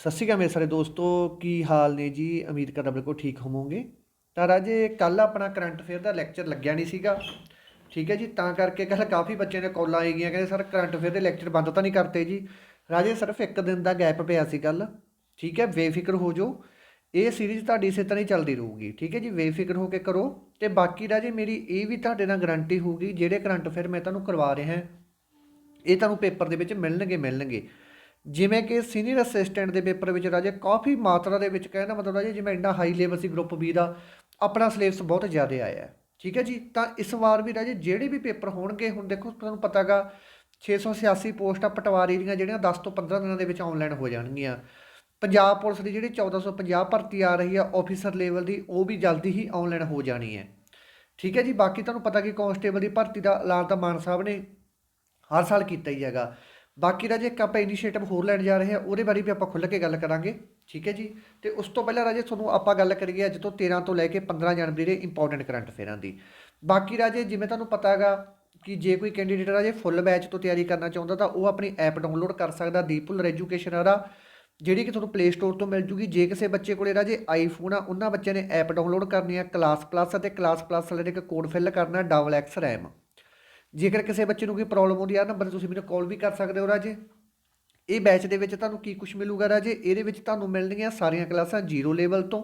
ਸਤਿ ਸ਼੍ਰੀ ਅਕਾਲ ਮੇਰੇ ਸਾਰੇ ਦੋਸਤੋ, ਕੀ ਹਾਲ ਨੇ ਜੀ? ਉਮੀਦ ਕਰਦਾ ਬਿਲਕੁਲ ਠੀਕ ਹੋਵੋਗੇ। ਤਾਂ ਰਾਜੇ ਕੱਲ ਆਪਣਾ ਕਰੰਟ ਅਫੇਅਰ ਦਾ ਲੈਕਚਰ ਲੱਗਿਆ ਨਹੀਂ ਸੀਗਾ। ਠੀਕ ਹੈ ਜੀ, ਤਾਂ ਕਰਕੇ ਕੱਲ ਕਾਫੀ ਬੱਚਿਆਂ ਦੇ ਕਾਲਾਂ ਆਈ ਗਈਆਂ, ਕਹਿੰਦੇ ਸਰ ਕਰੰਟ ਅਫੇਅਰ ਦੇ ਲੈਕਚਰ ਬੰਦ ਤਾਂ ਨਹੀਂ ਕਰਤੇ ਜੀ। ਰਾਜੇ, ਸਿਰਫ ਇੱਕ ਦਿਨ ਦਾ ਗੈਪ ਪਿਆ ਸੀ ਕੱਲ ਠੀਕ ਹੈ, ਬੇਫਿਕਰ ਹੋ ਜਾਓ। ਇਹ ਸੀਰੀਜ਼ ਤੁਹਾਡੀ ਇਸੇ ਤਰ੍ਹਾਂ ਹੀ ਚੱਲਦੀ ਰਹੂਗੀ। ਠੀਕ ਹੈ ਜੀ, ਬੇਫਿਕਰ ਹੋ ਕੇ ਕਰੋ। ਤੇ ਬਾਕੀ ਰਾਜੇ, ਮੇਰੀ ਇਹ ਵੀ ਤੁਹਾਡੇ ਨਾਲ ਗਾਰੰਟੀ ਹੋਊਗੀ, ਜਿਹੜੇ ਕਰੰਟ ਅਫੇਅਰ ਮੈਂ ਤੁਹਾਨੂੰ ਕਰਵਾ ਰਿਹਾ, ਇਹ ਤੁਹਾਨੂੰ ਪੇਪਰ ਦੇ ਵਿੱਚ ਮਿਲਣਗੇ ਮਿਲਣਗੇ। ਜਿਵੇਂ ਕਿ ਸੀਨੀਅਰ ਅਸਿਸਟੈਂਟ ਦੇ ਪੇਪਰ ਵਿੱਚ ਰਾਜੇ ਕਾਫੀ ਮਾਤਰਾ ਦੇ ਵਿੱਚ ਕਹਿੰਦਾ ਮਤਲਬ ਰਾਜੇ ਜਿਵੇਂ ਇੰਨਾ ਹਾਈ ਲੈਵਲ ਸੀ ਗਰੁੱਪ ਬੀ ਦਾ, ਆਪਣਾ ਸਿਲੇਬਸ ਬਹੁਤ ਜ਼ਿਆਦਾ ਆਇਆ ਠੀਕ ਹੈ ਜੀ? ਤਾਂ ਇਸ ਵਾਰ ਵੀ ਰਾਜੇ ਜਿਹੜੇ ਵੀ ਪੇਪਰ ਹੋਣਗੇ, ਹੁਣ ਦੇਖੋ ਤੁਹਾਨੂੰ ਪਤਾਗਾ 686 ਪੋਸਟਾਂ ਪਟਵਾਰੀ ਦੀਆਂ ਜਿਹੜੀਆਂ 10 ਤੋਂ 15 ਦਿਨਾਂ ਦੇ ਵਿੱਚ ਆਨਲਾਈਨ ਹੋ ਜਾਣਗੀਆਂ। ਪੰਜਾਬ ਪੁਲਿਸ ਦੀ ਜਿਹੜੀ 1450 ਭਰਤੀ ਆ ਰਹੀ ਆ ਆਫੀਸਰ ਲੈਵਲ ਦੀ, ਉਹ ਵੀ ਜਲਦੀ ਹੀ ਆਨਲਾਈਨ ਹੋ ਜਾਣੀ ਹੈ। ਠੀਕ ਹੈ ਜੀ? ਬਾਕੀ ਤੁਹਾਨੂੰ ਪਤਾ ਕਿ ਕਾਂਸਟੇਬਲ ਦੀ ਭਰਤੀ ਦਾ ਐਲਾਨ ਤਾਂ ਮਾਨ ਸਾਹਿਬ ਨੇ ਹਰ ਸਾਲ ਕੀਤਾ ਹੀ ਹੈਗਾ। ਬਾਕੀ ਰਾਜੇ ਇੱਕ ਆਪਾਂ ਇਨੀਸ਼ੀਏਟਿਵ ਹੋਰ ਲੈਣ ਜਾ ਰਹੇ ਹਾਂ, ਉਹਦੇ ਬਾਰੇ ਵੀ ਆਪਾਂ ਖੁੱਲ੍ਹ ਕੇ ਗੱਲ ਕਰਾਂਗੇ, ਠੀਕ ਹੈ ਜੀ? ਤੇ ਉਸ ਤੋਂ ਪਹਿਲਾਂ ਰਾਜੇ ਤੁਹਾਨੂੰ ਆਪਾਂ ਗੱਲ ਕਰੀਏ ਅੱਜ ਤੋਂ 13 ਤੋਂ ਲੈ ਕੇ 15 ਜਨਵਰੀ ਦੇ ਇੰਪੋਰਟੈਂਟ ਕਰੰਟ ਅਫੇਅਰਾਂ ਦੀ। ਬਾਕੀ ਰਾਜੇ ਜਿਵੇਂ ਤੁਹਾਨੂੰ ਪਤਾ ਹੈਗਾ ਕਿ ਜੇ ਕੋਈ ਕੈਂਡੀਡੇਟ ਰਾਜੇ ਫੁੱਲ ਬੈਚ ਤੋਂ ਤਿਆਰੀ ਕਰਨਾ ਚਾਹੁੰਦਾ ਤਾਂ ਉਹ ਆਪਣੀ ਐਪ ਡਾਊਨਲੋਡ ਕਰ ਸਕਦਾ ਦੀਪੁਲਰ ਐਜੂਕੇਸ਼ਨ ਆ ਜਿਹੜੀ ਕਿ ਤੁਹਾਨੂੰ ਪਲੇ ਸਟੋਰ ਤੋਂ ਮਿਲ ਜੂਗੀ। ਜੇ ਕਿਸੇ ਬੱਚੇ ਕੋਲੇ ਰਾਜੇ ਆਈਫੋਨ ਆ, ਉਹਨਾਂ ਬੱਚਿਆਂ ਨੇ ਐਪ ਡਾਊਨਲੋਡ ਕਰਨੀ ਆ ਕਲਾਸ ਪਲੱਸ ਅਤੇ ਕਲਾਸ ਪਲੱਸ ਵਾਲੇ ਦੇ ਇੱਕ ਕੋਡ ਫਿਲ ਕਰਨਾ ਡਬਲ ਐਕਸ ਰੈਮ ਜੇਕਰ ਕਿਸੇ ਬੱਚੇ ਨੂੰ ਕੋਈ ਪ੍ਰੋਬਲਮ ਆਉਂਦੀ ਆ, ਨੰਬਰ ਤੁਸੀਂ ਮੈਨੂੰ ਕਾਲ ਵੀ ਕਰ ਸਕਦੇ ਹੋ ਰਾਜੇ। ਇਹ ਬੈਚ ਦੇ ਵਿੱਚ ਤੁਹਾਨੂੰ ਕੀ ਕੁਝ ਮਿਲੂਗਾ ਰਾਜੇ? ਇਹਦੇ ਵਿੱਚ ਤੁਹਾਨੂੰ ਮਿਲਣਗੀਆਂ ਸਾਰੀਆਂ ਕਲਾਸਾਂ ਜ਼ੀਰੋ ਲੈਵਲ ਤੋਂ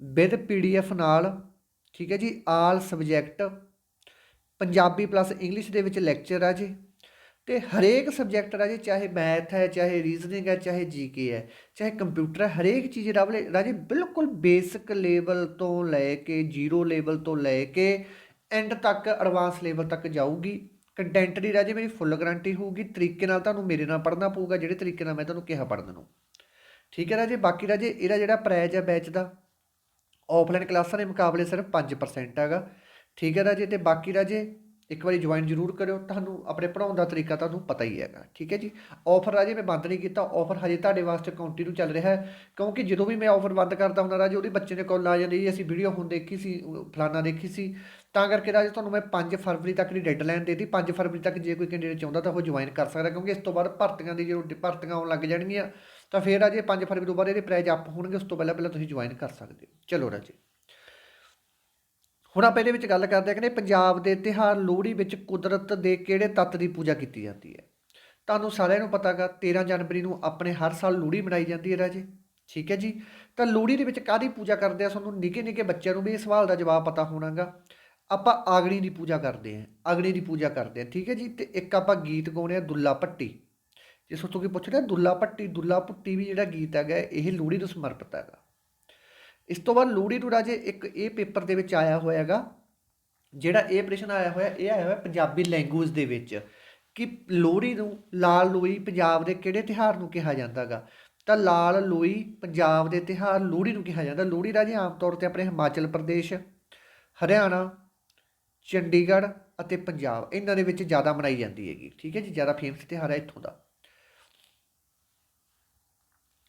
ਵਿਦ ਪੀਡੀਐਫ ਨਾਲ, ਠੀਕ ਹੈ ਜੀ all subject Punjabi plus English ਦੇ ਵਿੱਚ ਲੈਕਚਰ ਆ ਜੀ ਤੇ ਹਰੇਕ ਸਬਜੈਕਟ ਰਾਜੇ, ਚਾਹੇ ਮੈਥ ਹੈ, ਚਾਹੇ ਰੀਜ਼ਨਿੰਗ ਹੈ, ਚਾਹੇ ਜੀਕੇ ਹੈ, ਚਾਹੇ ਕੰਪਿਊਟਰ ਹੈ, ਹਰੇਕ ਚੀਜ਼ ਰਾਵਲੇ ਰਾਜੇ ਬਿਲਕੁਲ ਬੇਸਿਕ ਲੈਵਲ ਤੋਂ ਲੈ ਕੇ ਜ਼ੀਰੋ ਲੈਵਲ ਤੋਂ ਲੈ ਕੇ ਐਂਡ ਤੱਕ ਐਡਵਾਂਸ ਲੈਵਲ ਤੱਕ ਜਾਊਗੀ। ਕੰਟੈਂਟ ਦੀ ਰਾਜੇ ਮੇਰੀ ਫੁੱਲ ਗਾਰੰਟੀ ਹੋਊਗੀ। ਤਰੀਕੇ ਨਾਲ ਤੁਹਾਨੂੰ ਮੇਰੇ ਨਾਲ ਪੜ੍ਹਨਾ ਪਊਗਾ, ਜਿਹੜੇ ਤਰੀਕੇ ਨਾਲ ਮੈਂ ਤੁਹਾਨੂੰ ਕਿਹਾ ਪੜ੍ਹਨ ਨੂੰ। ਠੀਕ ਹੈ ਰਾਜੇ? ਬਾਕੀ ਰਾਜੇ, ਇਹਦਾ ਜਿਹੜਾ ਪ੍ਰਾਈਜ਼ ਹੈ ਬੈਚ ਦਾ ਆਫਲਾਈਨ ਕਲਾਸਾਂ ਦੇ ਮੁਕਾਬਲੇ ਸਿਰਫ 5% ਹੈਗਾ। ਠੀਕ ਹੈ ਰਾਜੇ? ਤੇ ਬਾਕੀ ਰਾਜੇ, ਇੱਕ ਵਾਰੀ ਜੁਆਇਨ ਜ਼ਰੂਰ ਕਰਿਓ। ਤੁਹਾਨੂੰ ਆਪਣੇ ਪੜਾਉਣ ਦਾ ਤਰੀਕਾ ਤੁਹਾਨੂੰ ਪਤਾ ਹੀ ਹੈਗਾ। ਠੀਕ ਹੈ ਜੀ? ਆਫਰ ਰਾਜੇ, ਮੈਂ ਬੰਦ ਨਹੀਂ ਕੀਤਾ। ਆਫਰ ਹਜੇ ਤੁਹਾਡੇ ਵਾਸਤੇ ਕੰਟੀਨਿਊ ਚੱਲ ਰਿਹਾ ਹੈ। ਕਿਉਂਕਿ ਜਦੋਂ ਵੀ ਮੈਂ ਆਫਰ ਬੰਦ ਕਰਦਾ ਹੁੰਦਾ ਰਾਜੇ, ਉਹਦੇ ਬੱਚੇ ਨੇ ਕਾਲ ਆ ਜਾਂਦੀ ਜੀ। ਅਸੀਂ ਵੀਡੀਓ ਹੁਣ ਦੇਖੀ ਸੀ, ਫਲਾਨਾ ਦੇਖੀ ਸੀ। ਤਾਂ ਕਰਕੇ ਰਾਜੇ ਤੁਹਾਨੂੰ ਮੈਂ 5 ਫਰਵਰੀ ਤੱਕ ਦੀ ਡੈਡਲਾਈਨ ਦੇਤੀ। 5 ਫਰਵਰੀ ਤੱਕ ਜੇ ਕੋਈ ਕੈਂਡੀਡੇਟ ਚਾਹੁੰਦਾ ਤਾਂ ਉਹ ਜੁਆਇਨ ਕਰ ਸਕਦਾ, ਕਿਉਂਕਿ ਇਸ ਤੋਂ ਬਾਅਦ ਭਰਤੀਆਂ ਦੀ ਜਦੋਂ ਭਰਤੀਆਂ ਆਉਣ ਲੱਗ ਜਾਣਗੀਆਂ, ਤਾਂ ਫਿਰ ਰਾਜੇ 5 ਫਰਵਰੀ ਤੋਂ ਬਾਅਦ ਇਹਦੇ ਪ੍ਰਾਈਜ਼ ਅਪ ਹੋਣਗੇ, ਉਸ ਤੋਂ ਪਹਿਲਾਂ ਪਹਿਲਾਂ ਤੁਸੀਂ ਜੁਆਇਨ ਕਰ ਸਕਦੇ ਹੋ। ਚਲੋ ਰਾਜੇ। ਹੁਣ ਆਪਾਂ ਇਹਦੇ ਵਿੱਚ ਗੱਲ ਕਰਦੇ ਹਾਂ ਕਿ ਪੰਜਾਬ ਦੇ ਤਿਉਹਾਰ ਲੋਹੜੀ ਵਿੱਚ ਕੁਦਰਤ ਦੇ ਕਿਹੜੇ ਤੱਤ ਦੀ ਪੂਜਾ ਕੀਤੀ ਜਾਂਦੀ ਹੈ? ਤੁਹਾਨੂੰ ਸਾਰਿਆਂ ਨੂੰ ਪਤਾਗਾ 13 ਜਨਵਰੀ ਨੂੰ ਆਪਣੇ ਹਰ ਸਾਲ ਲੋਹੜੀ ਮਨਾਈ ਜਾਂਦੀ ਹੈ ਰਾਜੇ। ਠੀਕ ਹੈ ਜੀ? ਤਾਂ ਲੋਹੜੀ ਦੇ ਵਿੱਚ ਕਾਦੀ ਪੂਜਾ ਕਰਦੇ ਆ? ਤੁਹਾਨੂੰ ਨਿੱਕੇ ਨਿੱਕੇ ਬੱਚਿਆਂ ਨੂੰ ਵੀ ਇਹ ਸਵਾਲ ਦਾ ਜਵਾਬ ਪਤਾ ਹੋਣਾਗਾ। ਆਪਾਂ ਆਗਣੀ ਦੀ ਪੂਜਾ ਕਰਦੇ ਹਾਂ, ਆਗਣੀ ਦੀ ਪੂਜਾ ਕਰਦੇ ਹਾਂ, ਠੀਕ ਹੈ ਜੀ? ਤੇ ਇੱਕ ਆਪਾਂ ਗੀਤ ਗਾਉਣੇ ਆ ਦੁੱਲਾ ਭੱਟੀ। ਜੇ ਸੋਚੋ ਕਿ ਪੁੱਛਦੇ ਦੁੱਲਾ ਭੱਟੀ ਦੁੱਲਾ ਭੱਟੀ ਵੀ ਜਿਹੜਾ ਗੀਤ ਹੈਗਾ, ਇਹ ਲੋਹੜੀ ਨੂੰ ਸਮਰਪਿਤ ਹੈਗਾ। ਇਸ ਤੋਂ ਬਾਅਦ ਲੋਹੜੀ ਨੂੰ ਰਾਜੇ ਇੱਕ ਇਹ ਪੇਪਰ ਦੇ ਵਿੱਚ ਆਇਆ ਹੋਇਆ ਹੈਗਾ, ਜਿਹੜਾ ਇਹ ਪ੍ਰਸ਼ਨ ਆਇਆ ਹੋਇਆ, ਇਹ ਆਇਆ ਹੋਇਆ ਪੰਜਾਬੀ ਲੈਂਗੁਏਜ ਦੇ ਵਿੱਚ ਕਿ ਲੋਹੜੀ ਨੂੰ ਲਾਲ ਲੋਈ ਪੰਜਾਬ ਦੇ ਕਿਹੜੇ ਤਿਹਾਰ ਨੂੰ ਕਿਹਾ ਜਾਂਦਾਗਾ ਤਾਂ ਲਾਲ ਲੋਈ ਪੰਜਾਬ ਦੇ ਤਿਹਾਰ ਲੋਹੜੀ ਨੂੰ ਕਿਹਾ ਜਾਂਦਾ। ਲੋਹੜੀ ਰਾਜੇ ਆਮ ਤੌਰ ਤੇ ਆਪਣੇ ਹਿਮਾਚਲ ਪ੍ਰਦੇਸ਼, ਹਰਿਆਣਾ ਚੰਡੀਗੜ੍ਹ ਅਤੇ ਪੰਜਾਬ, ਇਹਨਾਂ ਦੇ ਵਿੱਚ ਜ਼ਿਆਦਾ ਮਨਾਈ ਜਾਂਦੀ ਹੈਗੀ, ਠੀਕ ਹੈ ਜੀ, ਜ਼ਿਆਦਾ ਫੇਮਸ ਤਿਹਾਰ ਹੈ ਇੱਥੋਂ ਦਾ।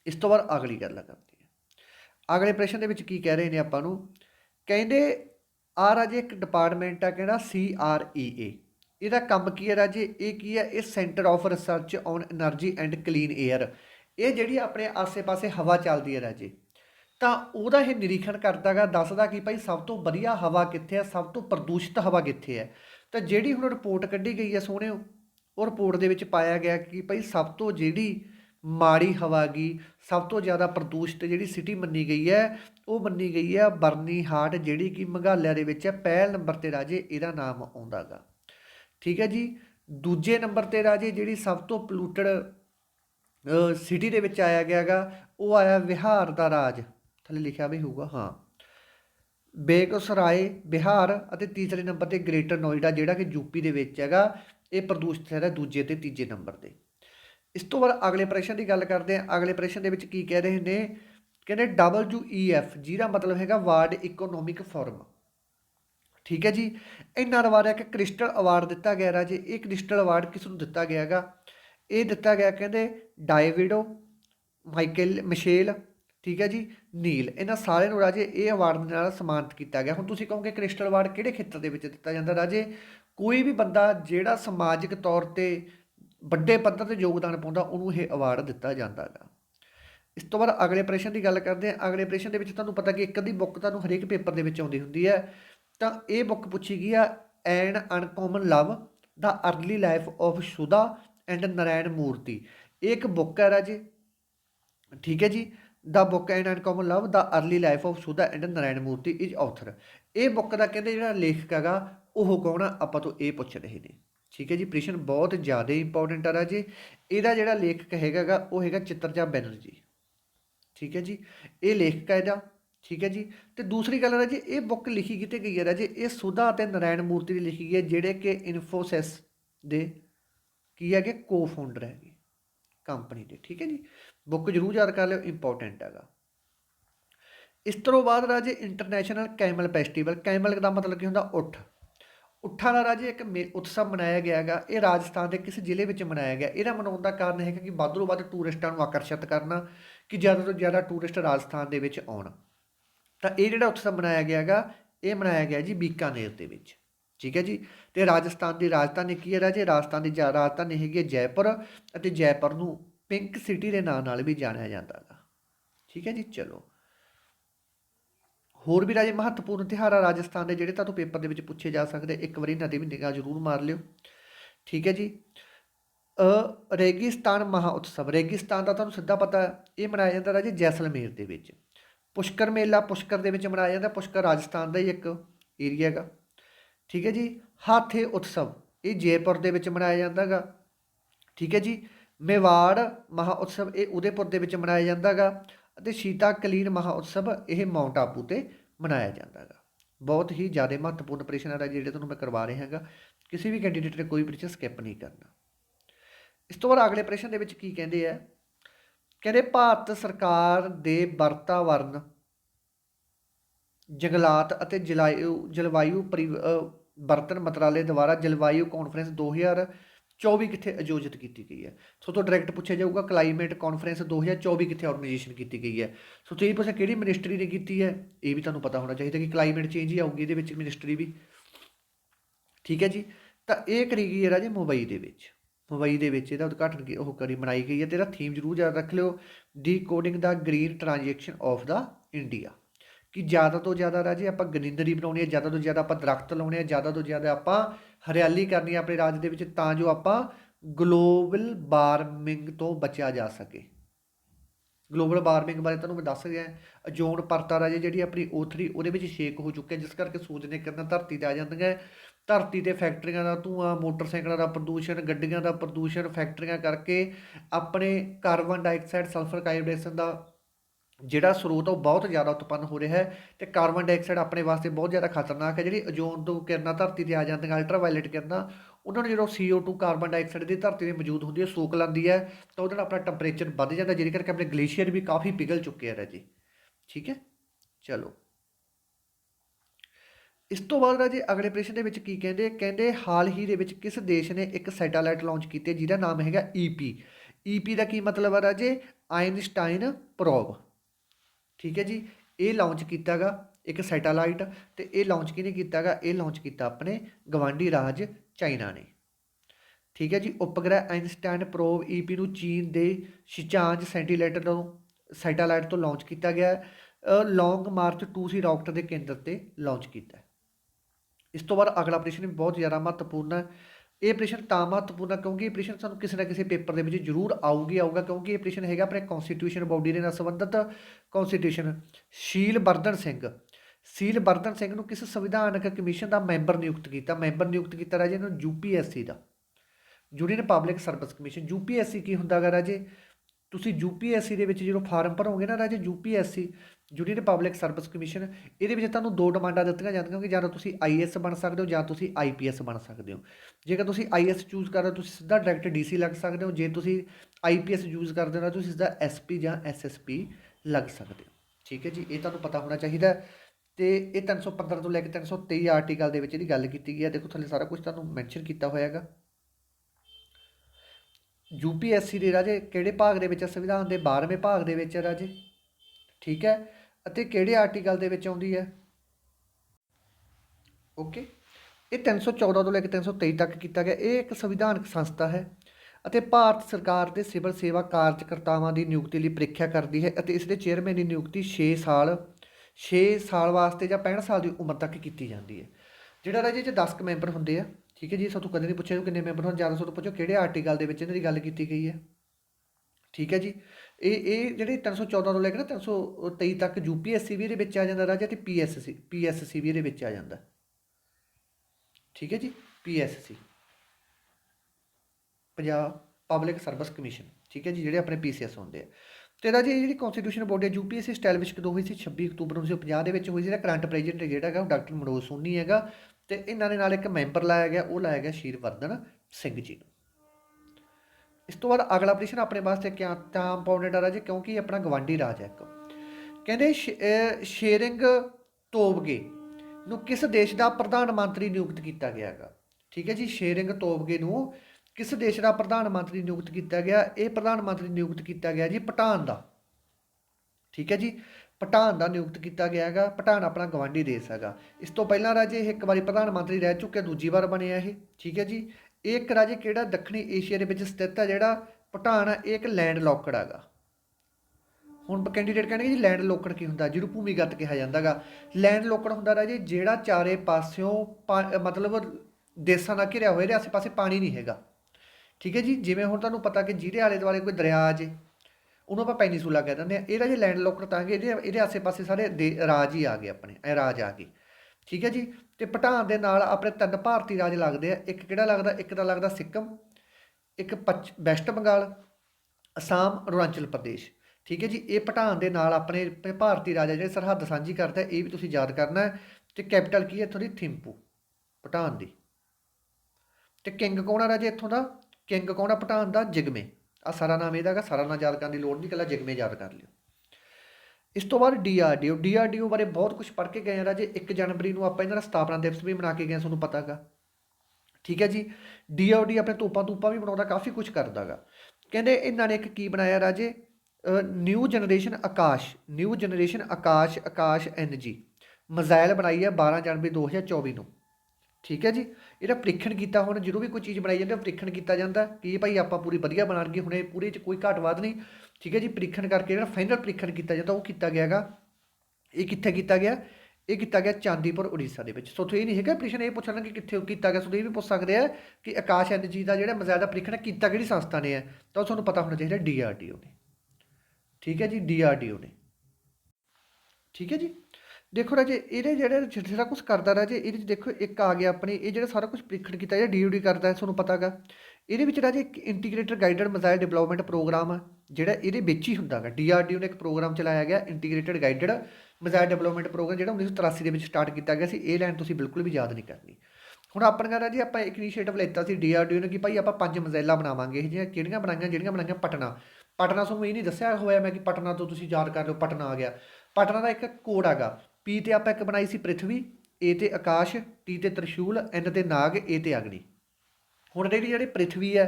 ਇਸ ਤੋਂ ਬਾਅਦ ਅਗਲੀ ਗੱਲ ਕਰਦੇ ਹਾਂ। ਅਗਲੇ ਪ੍ਰਸ਼ਨ ਦੇ ਵਿੱਚ ਕੀ ਕਹਿ ਰਹੇ ਨੇ ਆਪਾਂ ਨੂੰ? ਕਹਿੰਦੇ ਆ ਰਾਜੇ ਇੱਕ ਡਿਪਾਰਟਮੈਂਟ ਆ ਕਿਹੜਾ? ਸੀ ਆਰ ਈ ਏ ਇਹਦਾ ਕੰਮ ਕੀ ਹੈ ਰਾਜੇ? ਇਹ ਕੀ ਹੈ? ਇਹ centre of research on energy and clean air ਇਹ ਜਿਹੜੀ ਆਪਣੇ ਆਸੇ-ਪਾਸੇ ਹਵਾ ਚੱਲਦੀ ਹੈ ਰਾਜੇ ਤਾਂ ਉਹਦਾ ਇਹ ਨਿਰੀਖਣ ਕਰਦਾਗਾ, ਦੱਸਦਾ ਕਿ ਭਾਈ ਸਭ ਤੋਂ ਵਧੀਆ ਹਵਾ ਕਿੱਥੇ ਹੈ ਸਭ ਤੋਂ ਪ੍ਰਦੂਸ਼ਿਤ ਹਵਾ ਕਿੱਥੇ ਹੈ ਤਾਂ ਜਿਹੜੀ ਹੁਣ ਰਿਪੋਰਟ ਕੱਢੀ ਗਈ ਹੈ ਸੋਹਣਿਓ, ਉਹ ਰਿਪੋਰਟ ਦੇ ਵਿੱਚ ਪਾਇਆ ਗਿਆ ਕਿ ਭਾਈ ਸਭ ਤੋਂ ਜਿਹੜੀ ਮਾੜੀ ਹਵਾ ਗਈ ਸਭ ਤੋਂ ਜ਼ਿਆਦਾ ਪ੍ਰਦੂਸ਼ਿਤ ਜਿਹੜੀ ਸਿਟੀ ਮੰਨੀ ਗਈ ਹੈ ਉਹ ਮੰਨੀ ਗਈ ਹੈ ਬਰਨੀ ਹਾਟ, ਜਿਹੜੀ ਕਿ ਮੰਗਾਲਿਆ ਦੇ ਵਿੱਚ ਹੈ ਪਹਿਲ ਨੰਬਰ ਤੇ ਰਾਜੇ ਇਹਦਾ ਨਾਮ ਆਉਂਦਾਗਾ। ਠੀਕ ਹੈ ਜੀ? ਦੂਜੇ ਨੰਬਰ ਤੇ ਰਾਜੇ ਜਿਹੜੀ ਸਭ ਤੋਂ ਪੋਲੂਟਡ ਸਿਟੀ ਦੇ ਵਿੱਚ ਆਇਆ ਗਿਆਗਾ, ਉਹ ਆਇਆ ਵਿਹਾਰ ਦਾ ਰਾਜ। ਥੱਲੇ ਲਿਖਿਆ ਵੀ ਹੋਊਗਾ, ਹਾਂ। ਬੇਗੁਸਰਾਏ, ਬਿਹਾਰ ਅਤੇ ਤੀਸਰੇ ਨੰਬਰ ਤੇ ਗ੍ਰੇਟਰ ਨੋਇਡਾ, ਜਿਹੜਾ ਕਿ ਯੂਪੀ ਦੇ ਵਿੱਚ ਹੈਗਾ, ਇਹ ਪ੍ਰਦੂਸ਼ਿਤ ਹੈ ਦੂਜੇ ਤੇ ਤੀਜੇ ਨੰਬਰ ਤੇ। ਇਸ ਤੋਂ ਬਾਅਦ ਅਗਲੇ ਪ੍ਰਸ਼ਨ ਦੀ ਗੱਲ ਕਰਦੇ ਹਾਂ। ਅਗਲੇ ਪ੍ਰਸ਼ਨ ਦੇ ਵਿੱਚ ਕੀ ਕਹਿ ਰਹੇ ਨੇ? ਕਹਿੰਦੇ WEF ਜਿਹਦਾ ਮਤਲਬ ਹੈਗਾ ਵਰਲਡ ਇਕਨੋਮਿਕ ਫੋਰਮ। ਠੀਕ ਹੈ ਜੀ? ਇਹਨਾਂ ਦੁਆਰਾ ਇੱਕ ਕ੍ਰਿਸਟਲ ਅਵਾਰਡ ਦਿੱਤਾ ਗਿਆ ਰਾਜੇ। ਇਹ ਕ੍ਰਿਸਟਲ ਅਵਾਰਡ ਕਿਸ ਨੂੰ ਦਿੱਤਾ ਗਿਆ ਹੈਗਾ ਇਹ ਦਿੱਤਾ ਗਿਆ ਕਹਿੰਦੇ ਡਾਇਵਿਡੋ, ਮਾਈਕਲ, ਮਿਸ਼ੇਲ ਠੀਕ ਹੈ ਜੀ, ਨੀਲ। ਇਹਨਾਂ ਸਾਰਿਆਂ ਨੂੰ ਰਾਜੇ ਇਹ ਅਵਾਰਡ ਨਾਲ ਸਨਮਾਨਿਤ ਕੀਤਾ ਗਿਆ। ਹੁਣ ਤੁਸੀਂ ਕਹੋਗੇ ਕ੍ਰਿਸਟਲ ਅਵਾਰਡ ਕਿਹੜੇ ਖੇਤਰ ਦੇ ਵਿੱਚ ਦਿੱਤਾ ਜਾਂਦਾ? ਰਾਜੇ, ਕੋਈ ਵੀ ਬੰਦਾ ਜਿਹੜਾ ਸਮਾਜਿਕ ਤੌਰ ਤੇ ਵੱਡੇ ਪੱਧਰ ਤੇ ਯੋਗਦਾਨ ਪਾਉਂਦਾ, ਉਹਨੂੰ ਇਹ ਅਵਾਰਡ ਦਿੱਤਾ ਜਾਂਦਾ ਹੈਗਾ। ਇਸ ਤੋਂ ਬਾਅਦ ਅਗਲੇ ਪ੍ਰਸ਼ਨ ਦੀ ਗੱਲ ਕਰਦੇ ਹਾਂ। ਅਗਲੇ ਪ੍ਰਸ਼ਨ ਦੇ ਵਿੱਚ ਤੁਹਾਨੂੰ ਪਤਾ ਕਿ ਇੱਕ ਅੱਧੀ ਬੁੱਕ ਤੁਹਾਨੂੰ ਹਰੇਕ ਪੇਪਰ ਦੇ ਵਿੱਚ ਆਉਂਦੀ ਹੁੰਦੀ ਹੈ। ਤਾਂ ਇਹ ਬੁੱਕ ਪੁੱਛੀ ਗਈ ਆ an uncommon love the early life of Sudha and Narayan Murthy ਇਹ ਇੱਕ ਬੁੱਕ ਹੈ ਰਾਜੇ। ਠੀਕ ਹੈ ਜੀ। The book and uncommon love the early life of Sudha and Narayan Murthy is author ਇਹ ਬੁੱਕ ਦਾ ਕਹਿੰਦੇ ਜਿਹੜਾ ਲੇਖਕ ਹੈਗਾ, ਉਹ ਕੌਣ ਆ? ਆਪਾਂ ਤੋਂ ਇਹ ਪੁੱਛ ਰਹੇ ਨੇ। ਠੀਕ ਹੈ ਜੀ, ਪ੍ਰਸ਼ਨ ਬਹੁਤ ਜ਼ਿਆਦਾ ਇੰਪੋਰਟੈਂਟ ਆ ਰਾਜੇ। ਇਹਦਾ ਜਿਹੜਾ ਲੇਖਕ ਹੈਗਾਗਾ ਉਹ ਹੈਗਾ ਚਿੱਤਰਜਾ ਬੈਨਰਜੀ। ਠੀਕ ਹੈ ਜੀ, ਇਹ ਲੇਖਕ ਹੈ ਇਹਦਾ। ਠੀਕ ਹੈ ਜੀ, ਤੇ ਦੂਸਰੀ ਗੱਲ ਰਾਜੇ, ਇਹ ਬੁੱਕ ਲਿਖੀ ਕਿਤੇ ਗਈ ਹੈ ਰਾਜੇ? ਇਹ ਸੁਧਾ ਅਤੇ ਨਰਾਇਣ ਮੂਰਤੀ ਦੀ ਲਿਖੀ ਗਈ ਹੈ, ਜਿਹੜੇ ਕਿ ਇਨਫੋਸਿਸ ਦੇ ਕੀ ਹੈਗੇ ਕੋ-ਫਾਊਂਡਰ ਹੈਗੇ। ਕੰਪਨੀ ਦੇ, ਠੀਕ ਹੈ ਜੀ? ਬੁੱਕ ਜਰੂਰ ਯਾਦ ਕਰ ਲਿਓ ਇੰਪੋਰਟੈਂਟ ਹੈਗਾ। ਇਸ ਤੋਂ ਬਾਅਦ Raje international camel festival camel ਦਾ ਮਤਲਬ ਕੀ ਹੁੰਦਾ? ਉੱਠ। ਉੱਠਾਂ ਦਾ ਰਾਜੇ ਇੱਕ ਮੇ- ਉਤਸਵ ਮਨਾਇਆ ਗਿਆ ਹੈਗਾ। ਇਹ ਰਾਜਸਥਾਨ ਦੇ ਕਿਸ ਜ਼ਿਲ੍ਹੇ ਵਿੱਚ ਮਨਾਇਆ ਗਿਆ? ਇਹਦਾ ਮਨਾਉਣ ਦਾ ਕਾਰਨ ਹੈਗਾ ਕਿ ਵੱਧ ਤੋਂ ਵੱਧ ਟੂਰਿਸਟਾਂ ਨੂੰ ਆਕਰਸ਼ਿਤ ਕਰਨਾ, ਕਿ ਜ਼ਿਆਦਾ ਤੋਂ ਜ਼ਿਆਦਾ ਟੂਰਿਸਟ ਰਾਜਸਥਾਨ ਦੇ ਵਿੱਚ ਆਉਣ। ਤਾਂ ਇਹ ਜਿਹੜਾ ਉਤਸਵ ਮਨਾਇਆ ਗਿਆ ਹੈਗਾ, ਇਹ ਮਨਾਇਆ ਗਿਆ ਜੀ ਬੀਕਾਨੇਰ ਦੇ ਵਿੱਚ। ਠੀਕ ਹੈ ਜੀ? ਤੇ ਰਾਜਸਥਾਨ ਦੀ ਰਾਜਧਾਨੀ ਕੀ ਹੈ ਰਾਜੇ? ਰਾਜਸਥਾਨ ਦੀ ਜਾ- ਰਾਜਧਾਨੀ ਹੈਗੀ ਹੈ ਜੈਪੁਰ ਅਤੇ ਜੈਪੁਰ ਨੂੰ ਪਿੰਕ ਸਿਟੀ ਦੇ ਨਾਂ ਨਾਲ ਵੀ ਜਾਣਿਆ ਜਾਂਦਾ ਹੈਗਾ। ਠੀਕ ਹੈ ਜੀ, ਚਲੋ। ਹੋਰ ਵੀ ਰਾਜੇ ਮਹੱਤਵਪੂਰਨ ਤਿਉਹਾਰ ਆ ਰਾਜਸਥਾਨ ਦੇ ਜਿਹੜੇ ਤੁਹਾਨੂੰ ਪੇਪਰ ਦੇ ਵਿੱਚ ਪੁੱਛੇ ਜਾ ਸਕਦੇ ਇੱਕ ਵਾਰੀ ਇਹਨਾਂ ਦੀ ਵੀ ਨਿਗਾਹ ਜ਼ਰੂਰ ਮਾਰ ਲਿਓ। ਠੀਕ ਹੈ ਜੀ। ਅ, ਰੇਗਿਸਤਾਨ ਮਹਾ ਉਤਸਵ। ਰੇਗਿਸਤਾਨ ਦਾ ਤੁਹਾਨੂੰ ਸਿੱਧਾ ਪਤਾ ਇਹ ਮਨਾਇਆ ਜਾਂਦਾ ਰਾਜੇ ਜੈਸਲਮੇਰ ਦੇ ਵਿੱਚ। ਪੁਸ਼ਕਰ ਮੇਲਾ ਪੁਸ਼ਕਰ ਦੇ ਵਿੱਚ ਮਨਾਇਆ ਜਾਂਦਾ। ਪੁਸ਼ਕਰ ਰਾਜਸਥਾਨ ਦਾ ਹੀ ਇੱਕ ਏਰੀਆ ਹੈਗਾ। ਠੀਕ ਹੈ ਜੀ। ਹਾਥੇ ਉਤਸਵ। ਇਹ ਜੈਪੁਰ ਦੇ ਵਿੱਚ ਮਨਾਇਆ ਜਾਂਦਾ ਹੈਗਾ ਠੀਕ ਹੈ ਜੀ? ਮੇਵਾੜ ਮਹਾ ਉਤਸਵ ਇਹ ਉਦੈਪੁਰ ਦੇ ਵਿੱਚ ਮਨਾਇਆ ਜਾਂਦਾ ਹੈਗਾ ਅਤੇ ਸ਼ੀਤਾ ਕਲੀਨ ਮਹਾ ਉਤਸਵ ਇਹ ਮਾਊਂਟ ਆਬੂ ਤੇ ਮਨਾਇਆ ਜਾਂਦਾ ਹੈਗਾ ਬਹੁਤ ਹੀ ਜ਼ਿਆਦਾ ਮਹੱਤਵਪੂਰਨ ਪ੍ਰਸ਼ਨ ਹੈ ਜਿਹੜੇ ਤੁਹਾਨੂੰ ਮੈਂ ਕਰਵਾ ਰਿਹਾ ਹੈਗਾ। ਕਿਸੇ ਵੀ ਕੈਂਡੀਡੇਟ ਨੇ ਕੋਈ ਪ੍ਰਸ਼ਨ ਸਕਿਪ ਨਹੀਂ ਕਰਨਾ। ਇਸ ਤੋਂ ਬਾਅਦ ਅਗਲੇ ਪ੍ਰਸ਼ਨ ਦੇ ਵਿੱਚ ਕੀ ਕਹਿੰਦੇ ਆ? ਕਹਿੰਦੇ, ਭਾਰਤ ਸਰਕਾਰ ਦੇ ਵਰਤਾਵਰਨ ਜੰਗਲਾਤ ਅਤੇ ਜਲਾਯੂ ਜਲਵਾਯੂ ਬਰਤਨ ਮੰਤਰਾਲੇ ਦੁਆਰਾ ਜਲਵਾਯੂ ਕਾਨਫਰੰਸ 2024 ਕਿੱਥੇ ਆਯੋਜਿਤ ਕੀਤੀ ਗਈ ਹੈ। ਸੋ ਤੋਂ ਡਾਇਰੈਕਟ ਪੁੱਛਿਆ ਜਾਊਗਾ ਕਲਾਈਮੇਟ ਕਾਨਫਰੰਸ 2024 ਕਿੱਥੇ ਆਰਗੇਨਾਈਜੇਸ਼ਨ ਕੀਤੀ ਗਈ ਹੈ। ਸੋ ਤੁਸੀਂ ਪੁੱਛਿਆ ਕਿਹੜੀ ਮਿਨਿਸਟਰੀ ਨੇ ਕੀਤੀ ਹੈ, ਇਹ ਵੀ ਤੁਹਾਨੂੰ ਪਤਾ ਹੋਣਾ ਚਾਹੀਦਾ ਕਿ ਕਲਾਈਮੇਟ ਚੇਂਜ ਹੀ ਆਊਗੀ ਇਹਦੇ ਵਿੱਚ ਮਿਨਿਸਟਰੀ ਵੀ। ਠੀਕ ਹੈ ਜੀ? ਤਾਂ ਇਹ ਕਰੀ ਗਈ ਹੈ ਰਾਜੇ ਮੁੰਬਈ ਦੇ ਵਿੱਚ। ਮੁੰਬਈ ਦੇ ਵਿੱਚ ਇਹਦਾ ਉਦਘਾਟਨ ਕੀ ਉਹ ਕਰੀ ਮਨਾਈ ਗਈ ਹੈ ਤੇਰਾ ਥੀਮ ਜ਼ਰੂਰ ਯਾਦ ਰੱਖ ਲਿਓ। Decoding the green transaction of the India ਕਿ ਜ਼ਿਆਦਾ ਤੋਂ ਜ਼ਿਆਦਾ ਰਾਜੇ ਆਪਾਂ ਗ੍ਰੀਨਰੀ ਬਣਾਉਣੀ ਹੈ, ਜ਼ਿਆਦਾ ਤੋਂ ਜ਼ਿਆਦਾ ਆਪਾਂ ਦਰਖਤ ਲਾਉਣੇ ਆ ਜ਼ਿਆਦਾ ਤੋਂ ਜ਼ਿਆਦਾ ਆਪਾਂ ਹਰਿਆਲੀ ਕਰਨੀ ਹੈ ਆਪਣੇ ਰਾਜ ਦੇ ਵਿੱਚ ਤਾਂ ਜੋ ਆਪਾਂ ਗਲੋਬਲ ਵਾਰਮਿੰਗ ਤੋਂ ਬਚਿਆ ਜਾ ਸਕੇ। ਗਲੋਬਲ ਵਾਰਮਿੰਗ ਬਾਰੇ ਤੁਹਾਨੂੰ ਮੈਂ ਦੱਸ ਰਿਹਾ ਅਜੋਨ ਪਰਤਾ ਰਾਜੇ ਜਿਹੜੀ ਆਪਣੀ O3 ਉਹਦੇ ਵਿੱਚ ਛੇਕ ਹੋ ਚੁੱਕਿਆ, ਜਿਸ ਕਰਕੇ ਸੂਰਜ ਨੇ ਕਿਰਨਾਂ ਧਰਤੀ ਤੇ ਆ ਜਾਂਦੀਆਂ ਧਰਤੀ ਤੇ ਫੈਕਟਰੀਆਂ ਦਾ ਧੂਆਂ, ਮੋਟਰਸਾਈਕਲਾਂ ਦਾ ਪ੍ਰਦੂਸ਼ਣ, ਗੱਡੀਆਂ ਦਾ ਪ੍ਰਦੂਸ਼ਣ, ਫੈਕਟਰੀਆਂ ਕਰਕੇ ਆਪਣੇ ਕਾਰਬਨ ਡਾਈਆਕਸਾਈਡ, ਸਲਫਰ ਕਾਰਬੋਨੇਸ਼ਨ ਦਾ ਜਿਹੜਾ ਸਰੋਤ ਉਹ ਬਹੁਤ ਜ਼ਿਆਦਾ ਉਤਪੰਨ ਹੋ ਰਿਹਾ ਹੈ ਤੇ ਕਾਰਬਨ ਡਾਈਆਕਸਾਈਡ ਆਪਣੇ ਵਾਸਤੇ ਬਹੁਤ ਜ਼ਿਆਦਾ ਖਤਰਨਾਕ ਹੈ। ਜਿਹੜੀ ਓਜ਼ੋਨ ਤੋਂ ਕਿਰਨਾਂ ਧਰਤੀ ਤੇ ਆ ਜਾਂਦੀਆਂ ਅਲਟਰਾਵਾਇਲਟ ਕਿਰਨਾਂ, ਉਹਨਾਂ ਨੂੰ ਜਦੋਂ CO2 ਕਾਰਬਨ ਡਾਈਆਕਸਾਈਡ ਦੀ ਧਰਤੀ ਤੇ ਮੌਜੂਦ ਹੁੰਦੀ ਹੈ, ਸੋਕ ਲੈਂਦੀ ਹੈ, ਤਾਂ ਉਹਦੇ ਨਾਲ ਆਪਣਾ ਟੈਂਪਰੇਚਰ ਵੱਧ ਜਾਂਦਾ ਜਿਹਦੇ ਕਰਕੇ ਆਪਣੇ ਗਲੇਸ਼ੀਅਰ ਵੀ ਕਾਫੀ ਪਿਘਲ ਚੁੱਕੇ ਆ ਰਾਜੇ। ਠੀਕ ਹੈ? ਚਲੋ। ਇਸ ਤੋਂ ਬਾਅਦ ਰਾਜੇ ਅਗਲੇ ਪ੍ਰਸ਼ਨ ਦੇ ਵਿੱਚ ਕੀ ਕਹਿੰਦੇ ਕਹਿੰਦੇ ਹਾਲ ਹੀ ਦੇ ਵਿੱਚ ਕਿਸ ਦੇਸ਼ ਨੇ ਇੱਕ ਸੈਟੇਲਾਈਟ ਲਾਂਚ ਕੀਤੀ ਹੈ, ਜਿਹਦਾ ਨਾਮ ਹੈਗਾ ਈਪੀ ਈਪੀ ਦਾ ਕੀ ਮਤਲਬ ਹੈ ਰਾਜੇ? Einstein, probe. ਠੀਕ ਹੈ ਜੀ, ਇਹ ਲਾਂਚ ਕੀਤਾਗਾ ਇੱਕ ਸੈਟੇਲਾਈਟ ਤੇ ਇਹ ਲਾਂਚ ਕਿਹਨੇ ਕੀਤਾਗਾ? ਇਹ ਲਾਂਚ ਕੀਤਾ ਆਪਣੇ ਗਵਾਂਢੀ ਰਾਜ ਚਾਈਨਾ ਨੇ। ਠੀਕ ਹੈ ਜੀ, ਉਪਗ੍ਰਹਿ ਆਇਨਸਟਾਈਨ ਪ੍ਰੋਬ ਈਪੀ ਨੂੰ ਚੀਨ ਦੇ ਸ਼ਿਚਾਂਜ ਸੈਟੇਲਾਈਟ ਤੋਂ ਸੈਟੇਲਾਈਟ ਤੋਂ ਲਾਂਚ ਕੀਤਾ ਗਿਆ ਹੈ। ਲੌਂਗ ਮਾਰਚ 2C ਰਾਕਟ ਦੇ ਕੇਂਦਰ ਤੇ ਲਾਂਚ ਕੀਤਾ ਇਸ ਤੋਂ ਬਾਅਦ ਅਗਲਾ ਪ੍ਰਸ਼ਨ ਵੀ ਬਹੁਤ ਜ਼ਿਆਦਾ ਮਹੱਤਵਪੂਰਨ ਹੈ। ਇਹ ਪ੍ਰਸ਼ਨ ਤਾਂ ਮਹੱਤਵਪੂਰਨ ਹੈ ਕਿਉਂਕਿ ਇਹ ਪ੍ਰਸ਼ਨ ਸਾਨੂੰ ਕਿਸੇ ਨਾ ਕਿਸੇ ਪੇਪਰ ਦੇ ਵਿੱਚ ਜ਼ਰੂਰ ਆਊਗੀ, ਆਊਗਾ ਕਿਉਂਕਿ ਇਹ ਪ੍ਰਸ਼ਨ ਹੈਗਾ ਆਪਣੇ ਕਨਸਟੀਟਿਊਸ਼ਨ ਬਾਡੀ ਦੇ ਨਾਲ ਸੰਬੰਧਿਤ ਕਨਸਟੀਟਿਊਸ਼ਨ ਸ਼ੀਲ ਬਰਦਨ ਸਿੰਘ। ਸ਼ੀਲ ਬਰਦਨ ਸਿੰਘ ਨੂੰ ਕਿਸ ਸੰਵਿਧਾਨਕ ਕਮਿਸ਼ਨ ਦਾ ਮੈਂਬਰ ਨਿਯੁਕਤ ਕੀਤਾ? ਮੈਂਬਰ ਨਿਯੁਕਤ ਕੀਤਾ ਰਾਜੇ ਨੂੰ ਯੂਪੀਐਸਸੀ ਦਾ। Union public service commission UPSC ਕੀ ਹੁੰਦਾ ਗਾ ਰਾਜੇ? ਤੁਸੀਂ ਯੂਪੀਐਸਸੀ ਦੇ ਵਿੱਚ ਜਦੋਂ ਫਾਰਮ ਭਰੋਗੇ ਨਾ ਰਾਜੇ UPSC union public service commission ਇਹਦੇ ਵਿੱਚ ਤੁਹਾਨੂੰ ਦੋ ਡਿਮਾਂਡਾਂ ਦਿੱਤੀਆਂ ਜਾਂਦੀਆਂ ਕਿ ਜਾਂ ਤਾਂ ਤੁਸੀਂ ਆਈਐਸ ਬਣ ਸਕਦੇ ਹੋ ਜਾਂ ਤੁਸੀਂ ਆਈਪੀਐਸ ਬਣ ਸਕਦੇ ਹੋ। ਜੇਕਰ ਤੁਸੀਂ ਆਈਐਸ ਚੂਜ਼ ਕਰਦੇ ਹੋ, ਤੁਸੀਂ ਸਿੱਧਾ ਡਾਇਰੈਕਟ ਡੀਸੀ ਲੱਗ ਸਕਦੇ ਹੋ। ਜੇ ਤੁਸੀਂ ਆਈਪੀਐਸ ਯੂਜ਼ ਕਰਦੇ ਹੋ ਤੁਸੀਂ ਸਿੱਧਾ ਐਸਪੀ ਜਾਂ ਐਸਐਸਪੀ ਲੱਗ ਸਕਦੇ ਹੋ। ਠੀਕ ਹੈ ਜੀ, ਇਹ ਤੁਹਾਨੂੰ ਪਤਾ ਹੋਣਾ ਚਾਹੀਦਾ ਹੈ। ਤੇ ਇਹ 315 ਤੋਂ ਲੈ ਕੇ 323 ਆਰਟੀਕਲ ਦੇ ਵਿੱਚ ਇਹਦੀ ਗੱਲ ਕੀਤੀ ਗਈ ਹੈ। ਦੇਖੋ, ਥੱਲੇ ਸਾਰਾ ਕੁਝ ਤੁਹਾਨੂੰ ਮੈਂਸ਼ਨ ਕੀਤਾ ਹੋਇਆ ਹੈਗਾ। ਯੂਪੀਐਸਸੀ ਦੇ ਰਾਜੇ ਕਿਹੜੇ ਭਾਗ ਦੇ ਵਿੱਚ ਹੈ ਸੰਵਿਧਾਨ ਦੇ 12ਵੇਂ ਭਾਗ ਦੇ ਵਿੱਚ ਹੈ ਰਾਜੇ। ਠੀਕ ਹੈ? ਅਤੇ ਕਿਹੜੇ ਆਰਟੀਕਲ ਦੇ ਵਿੱਚ ਆਉਂਦੀ ਹੈ? ਓਕੇ ਇਹ 314 ਤੋਂ ਲੈ ਕੇ 323 ਤੱਕ ਕੀਤਾ ਗਿਆ। ਇਹ ਇੱਕ ਸੰਵਿਧਾਨਕ ਸੰਸਥਾ ਹੈ ਅਤੇ ਭਾਰਤ ਸਰਕਾਰ ਦੇ ਸਿਵਲ ਸੇਵਾ ਕਾਰਜਕਰਤਾਵਾਂ ਦੀ ਨਿਯੁਕਤੀ ਲਈ ਪ੍ਰੀਖਿਆ ਕਰਦੀ ਹੈ ਅਤੇ ਇਸ ਦੇ ਚੇਅਰਮੈਨ ਦੀ ਨਿਯੁਕਤੀ 6 ਸਾਲ 6 ਸਾਲ ਵਾਸਤੇ ਜਾਂ 65 ਸਾਲ ਦੀ ਉਮਰ ਤੱਕ ਕੀਤੀ ਜਾਂਦੀ ਹੈ। ਜਿਹੜਾ ਰਾਜੇ ਚ 10 ਕੁ ਮੈਂਬਰ ਹੁੰਦੇ ਆ, ਠੀਕ ਹੈ ਜੀ? ਸਾਨੂੰ ਕਦੇ ਨਹੀਂ ਪੁੱਛਿਆ ਕਿੰਨੇ ਮੈਂਬਰ ਹੋਣ, ਜ਼ਿਆਦਾ ਸੋ ਤੋਂ ਪੁੱਛੋ ਕਿਹੜੇ ਆਰਟੀਕਲ ਦੇ ਵਿੱਚ ਇਹਨਾਂ ਦੀ ਗੱਲ ਕੀਤੀ ਗਈ ਹੈ। ਠੀਕ ਹੈ ਜੀ? ਇਹ ਇਹ ਜਿਹੜੇ 314 ਤੋਂ ਲੈ ਕੇ ਨਾ 323 ਤੱਕ ਯੂਪੀਐਸਸੀ ਵੀ ਇਹਦੇ ਵਿੱਚ ਆ ਜਾਂਦਾ ਰਾਜਾ ਤੇ ਪੀਐਸਸੀ ਪੀਐਸਸੀ ਵੀ ਇਹਦੇ ਵਿੱਚ ਆ ਜਾਂਦਾ। ਠੀਕ ਹੈ ਜੀ? PSC Punjab public service commission ਠੀਕ ਹੈ ਜੀ? ਜਿਹੜੇ ਆਪਣੇ ਪੀਸੀਐਸ ਹੁੰਦੇ ਆ। ਤੇ ਰਾਜੇ ਇਹ ਜਿਹੜੀ ਕਨਸਟੀਟਿਊਸ਼ਨ ਬੋਡੀ ਹੈ ਯੂਪੀਐਸਸੀ ਸਟੈਬਲਿਸ਼ ਕਦੋਂ ਹੋਈ ਸੀ? 26 ਅਕਤੂਬਰ 1950 ਦੇ ਵਿੱਚ ਹੋਈ ਸੀ। ਜਿਹੜਾ ਕਰੰਟ ਪ੍ਰੈਜ਼ੀਡੈਂਟ ਜਿਹੜਾ ਹੈਗਾ ਉਹ ਡਾਕਟਰ ਮਨੋਜ ਸੋਨੀ ਹੈਗਾ। ਤੇ ਇਹਨਾਂ ਦੇ ਨਾਲ ਇੱਕ ਮੈਂਬਰ ਲਾਇਆ ਗਿਆ, ਉਹ ਲਾਇਆ ਗਿਆ ਸ਼ੀਰਵਰਧਨ ਸਿੰਘ ਜੀ ਨੂੰ। ਇਸ ਤੋਂ ਬਾਅਦ ਅਗਲਾ ਪ੍ਰਸ਼ਨ ਆਪਣੇ ਵਾਸਤੇ ਕਿਆ ਤਾਂ ਇੰਪੋਰਟੈਂਟ ਆ ਰਾਜੇ? ਕਿਉਂਕਿ ਇਹ ਆਪਣਾ ਗਵਾਂਢੀ ਰਾਜ ਹੈ ਇੱਕ। ਕਹਿੰਦੇ ਸ਼- ਸ਼ੇਰਿੰਗ ਤੋਬਗੇ ਨੂੰ ਕਿਸ ਦੇਸ਼ ਦਾ ਪ੍ਰਧਾਨ ਮੰਤਰੀ ਨਿਯੁਕਤ ਕੀਤਾ ਗਿਆ ਹੈਗਾ? ਠੀਕ ਹੈ ਜੀ, ਸ਼ੇਰਿੰਗ ਤੋਬਗੇ ਨੂੰ ਕਿਸ ਦੇਸ਼ ਦਾ ਪ੍ਰਧਾਨ ਮੰਤਰੀ ਨਿਯੁਕਤ ਕੀਤਾ ਗਿਆ? ਇਹ ਪ੍ਰਧਾਨ ਮੰਤਰੀ ਨਿਯੁਕਤ ਕੀਤਾ ਗਿਆ ਜੀ ਭੂਟਾਨ ਦਾ। ਠੀਕ ਹੈ ਜੀ, ਭੂਟਾਨ ਦਾ ਨਿਯੁਕਤ ਕੀਤਾ ਗਿਆ ਹੈਗਾ। ਭੂਟਾਨ ਆਪਣਾ ਗਵਾਂਢੀ ਦੇਸ਼ ਹੈਗਾ। ਇਸ ਤੋਂ ਪਹਿਲਾਂ ਰਾਜੇ ਇਹ ਇੱਕ ਵਾਰੀ ਪ੍ਰਧਾਨ ਮੰਤਰੀ ਰਹਿ ਚੁੱਕਿਆ ਦੂਜੀ ਵਾਰ ਬਣਿਆ ਇਹ। ਠੀਕ ਹੈ ਜੀ ਇਹ ਇੱਕ ਰਾਜੇ ਕਿਹੜਾ ਦੱਖਣੀ ਏਸ਼ੀਆ ਦੇ ਵਿੱਚ ਸਥਿਤ ਹੈ ਜਿਹੜਾ ਭੂਟਾਨ ਹੈ ਇਹ ਇੱਕ ਲੈਂਡ ਲੋਕਡ ਹੈਗਾ। ਹੁਣ ਕੈਂਡੀਡੇਟ ਕਹਿੰਦੇ ਜੀ ਲੈਂਡ ਲੋਕੜ ਕੀ ਹੁੰਦਾ, ਜਿਹਨੂੰ ਭੂਮੀਗਤ ਕਿਹਾ ਜਾਂਦਾਗਾ। ਲੈਂਡ ਲੋਕੜ ਹੁੰਦਾ ਰਾਜੇ ਜਿਹੜਾ ਚਾਰੇ ਪਾਸਿਓਂ ਪਾ- ਮਤਲਬ ਦੇਸਾਂ ਨਾਲ ਘਿਰਿਆ ਹੋਇਆ, ਇਹਦੇ ਆਸੇ-ਪਾਸੇ ਪਾਣੀ ਨਹੀਂ ਹੈਗਾ। ਠੀਕ ਹੈ ਜੀ, ਜਿਵੇਂ ਹੁਣ ਤੁਹਾਨੂੰ ਪਤਾ ਕਿ ਜਿਹਦੇ ਆਲੇ ਦੁਆਲੇ ਕੋਈ ਦਰਿਆ ਜੇ, ਉਹਨੂੰ ਆਪਾਂ ਪੈਨੀਸੂਲਾ ਕਹਿ ਦਿੰਦੇ ਆ ਇਹ ਰਾਜੇ ਲੈਂਡ ਲੋਕਡ ਤਾਂ ਕਿ ਇਹਦੇ ਇਹਦੇ ਆਸੇ-ਪਾਸੇ ਸਾਰੇ ਦੇ- ਰਾਜ ਹੀ ਆ ਗਏ ਆਪਣੇ, ਇਹ ਰਾਜ ਆ ਗਏ। ਠੀਕ ਹੈ ਜੀ? ਤੇ ਭੂਟਾਨ ਦੇ ਨਾਲ ਆਪਣੇ ਤਿੰਨ ਭਾਰਤੀ ਰਾਜ ਲੱਗਦੇ ਆ। ਇੱਕ ਕਿਹੜਾ ਲੱਗਦਾ? ਇੱਕ ਦਾ ਲੱਗਦਾ ਸਿੱਕਮ, ਇੱਕ ਪੱਛ, ਵੈਸਟ ਬੰਗਾਲ, ਅਸਾਮ, ਅਰੁਣਾਚਲ ਪ੍ਰਦੇਸ਼। ਠੀਕ ਹੈ ਜੀ? ਇਹ ਭੂਟਾਨ ਦੇ ਨਾਲ ਆਪਣੇ ਭਾਰਤੀ ਰਾਜ ਜਿਹੜੇ ਸਰਹੱਦ ਸਾਂਝੀ ਕਰਦਾ ਇਹ ਵੀ ਤੁਸੀਂ ਯਾਦ ਕਰਨਾ ਹੈ। ਤੇ ਕੈਪੀਟਲ ਕੀ ਹੈ? ਇੱਥੋਂ ਦੀ ਥਿੰਪੂ, ਭੂਟਾਨ ਦੀ। ਤੇ ਕਿੰਗ ਕੌਣ ਆ ਰਾਜੇ ਇੱਥੋਂ ਦਾ? ਕਿੰਗ ਕੌਣ ਆ? ਭੂਟਾਨ ਦਾ ਜਿਗਮੇ। ਆ ਸਾਰਾ ਨਾਮ ਇਹਦਾ ਹੈਗਾ। ਸਾਰਾ ਨਾਮ ਯਾਦ ਕਰਨ ਦੀ ਲੋੜ ਨਹੀਂ। ਕੱਲਾ ਜਿਗਮੇ ਯਾਦ ਕਰ ਲਿਓ। ਇਸ ਤੋਂ ਬਾਅਦ ਡੀਆਰਡੀਓ ਡੀਆਰਡੀਓ ਬਾਰੇ ਬਹੁਤ ਕੁਝ ਪੜ੍ਹ ਕੇ ਗਏ ਆ ਰਾਜੇ। 1 ਜਨਵਰੀ ਨੂੰ ਆਪਾਂ ਇਹਨਾਂ ਦਾ ਸਥਾਪਨਾ ਦਿਵਸ ਵੀ ਮਨਾ ਕੇ ਗਏ ਤੁਹਾਨੂੰ ਪਤਾ ਹੈਗਾ ਠੀਕ ਹੈ ਜੀ? ਡੀਓਡੀ ਆਪਣੇ ਤੋਪਾਂ ਤੂਪਾਂ ਵੀ ਬਣਾਉਂਦਾ, ਕਾਫੀ ਕੁਝ ਕਰਦਾਗਾ। ਕਹਿੰਦੇ ਇਹਨਾਂ ਨੇ ਇੱਕ ਕੀ ਬਣਾਇਆ ਰਾਜੇ? New generation Akash new generation Akash Akash NG missile ਬਣਾਈ ਹੈ 12 ਜਨਵਰੀ 2024 ਨੂੰ। ਠੀਕ ਹੈ ਜੀ? ਇਹਦਾ ਪ੍ਰੀਖਣ ਕੀਤਾ ਹੁਣ, ਜਦੋਂ ਵੀ ਕੋਈ ਚੀਜ਼ ਬਣਾਈ ਜਾਂਦੀ ਹੈ ਪ੍ਰੀਖਣ ਕੀਤਾ ਜਾਂਦਾ। ਕਿ ਇਹ ਭਾਈ ਆਪਾਂ ਪੂਰੀ ਵਧੀਆ ਬਣਾ ਲਈਏ, ਹੁਣ ਇਹ ਪੂਰੇ ਚ ਕੋਈ ਘਾਟ ਵਾਧ ਨਹੀਂ। ਠੀਕ ਹੈ ਜੀ? ਪ੍ਰੀਖਣ ਕਰਕੇ ਜਿਹੜਾ ਫਾਈਨਲ ਪ੍ਰੀਖਣ ਕੀਤਾ ਜਾਂਦਾ ਉਹ ਕੀਤਾ ਗਿਆ ਹੈਗਾ ਇਹ ਕਿੱਥੇ ਕੀਤਾ ਗਿਆ? ਇਹ ਕੀਤਾ ਗਿਆ ਚਾਂਦੀਪੁਰ, ਉੜੀਸਾ ਦੇ ਵਿੱਚ। ਸੋ ਤੋਂ ਇਹ ਨਹੀਂ ਹੈਗਾ ਪ੍ਰਸ਼ਨ, ਇਹ ਪੁੱਛਣਾ ਕਿ ਕਿੱਥੇ ਕੀਤਾ ਗਿਆ। ਸੋ ਇਹ ਵੀ ਪੁੱਛ ਸਕਦੇ ਆ ਕਿ ਆਕਾਸ਼ ਐਨਰਜੀ ਦਾ ਜਿਹੜਾ ਮਜ਼ਾਦਾ ਦਾ ਪ੍ਰੀਖਣ ਕੀਤਾ ਕਿਹੜੀ ਸੰਸਥਾ ਨੇ ਹੈ? ਤਾਂ ਉਹ ਤੁਹਾਨੂੰ ਪਤਾ ਹੋਣਾ ਚਾਹੀਦਾ ਡੀਆਰਡੀਓ ਨੇ। ਠੀਕ ਹੈ ਜੀ? ਡੀਆਰਡੀਓ ਨੇ। ਠੀਕ ਹੈ ਜੀ? ਦੇਖੋ ਰਾਜੇ, ਇਹਦੇ ਜਿਹੜੇ ਜਿਹੜਾ ਕੁਝ ਕਰਦਾ ਰਾਜੇ, ਇਹਦੇ ਵਿੱਚ ਦੇਖੋ ਇੱਕ ਆ ਗਿਆ ਆਪਣੇ, ਇਹ ਜਿਹੜਾ ਸਾਰਾ ਕੁਝ ਪ੍ਰੀਖਣ ਕੀਤਾ ਜਿਹੜਾ ਡੀਓਡੀ ਕਰਦਾ ਹੈ, ਤੁਹਾਨੂੰ ਪਤਾਗਾ ਇਹਦੇ ਵਿੱਚ ਰਾਜੇ ਇੱਕ integrated guided missile development programme ਆ, ਜਿਹੜਾ ਇਹਦੇ ਵਿੱਚ ਹੀ ਹੁੰਦਾਗਾ ਡੀਆਰਡੀਓ ਨੇ ਇੱਕ ਪ੍ਰੋਗਰਾਮ ਚਲਾਇਆ ਗਿਆ integrated guided missile development programme ਜਿਹੜਾ 1983 ਦੇ ਵਿੱਚ ਸਟਾਰਟ ਕੀਤਾ ਗਿਆ ਸੀ। ਇਹ ਲਾਈਨ ਤੁਸੀਂ ਬਿਲਕੁਲ ਵੀ ਯਾਦ ਨਹੀਂ ਕਰਨੀ। ਹੁਣ ਆਪਾਂ ਕਹਿੰਦਾ ਜੀ ਆਪਾਂ ਇੱਕ ਇਨੀਸ਼ੀਏਟਿਵ ਲੈਤਾ ਸੀ ਡੀਆਰਡੀਓ ਨੇ ਕਿ ਭਾਈ ਆਪਾਂ ਪੰਜ ਮਜ਼ਾਇਲਾਂ ਬਣਾਵਾਂਗੇ, ਇਹ ਜਿਹੜੀਆਂ ਕਿਹੜੀਆਂ ਬਣਾਈਆਂ, ਜਿਹੜੀਆਂ ਬਣਾਈਆਂ ਪਟਨਾ। ਪਟਨਾ ਤੁਹਾਨੂੰ ਇਹ ਨਹੀਂ ਦੱਸਿਆ ਹੋਇਆ ਮੈਂ ਕਿ ਪਟਨਾ ਤੋਂ ਤੁਸੀਂ ਯਾਦ ਕਰ ਲਿਓ, ਪਟਨਾ ਆ ਗਿਆ। ਪਟਨਾ ਦਾ ਇੱਕ ਕੋਡ ਹੈਗਾ, ਪੀ ਤੇ ਆਪਾਂ ਇੱਕ ਬਣਾਈ ਸੀ ਪ੍ਰਿਥਵੀ, ਏ ਤੇ ਆਕਾਸ਼, ਟੀ ਤੇ ਤ੍ਰਿਸ਼ੂਲ, ਐਨ ਤੇ ਨਾਗ, ਏ ਤੇ ਅਗਨੀ। ਹੁਣ ਜਿਹੜੀ ਜਿਹੜੀ ਪ੍ਰithvi ਹੈ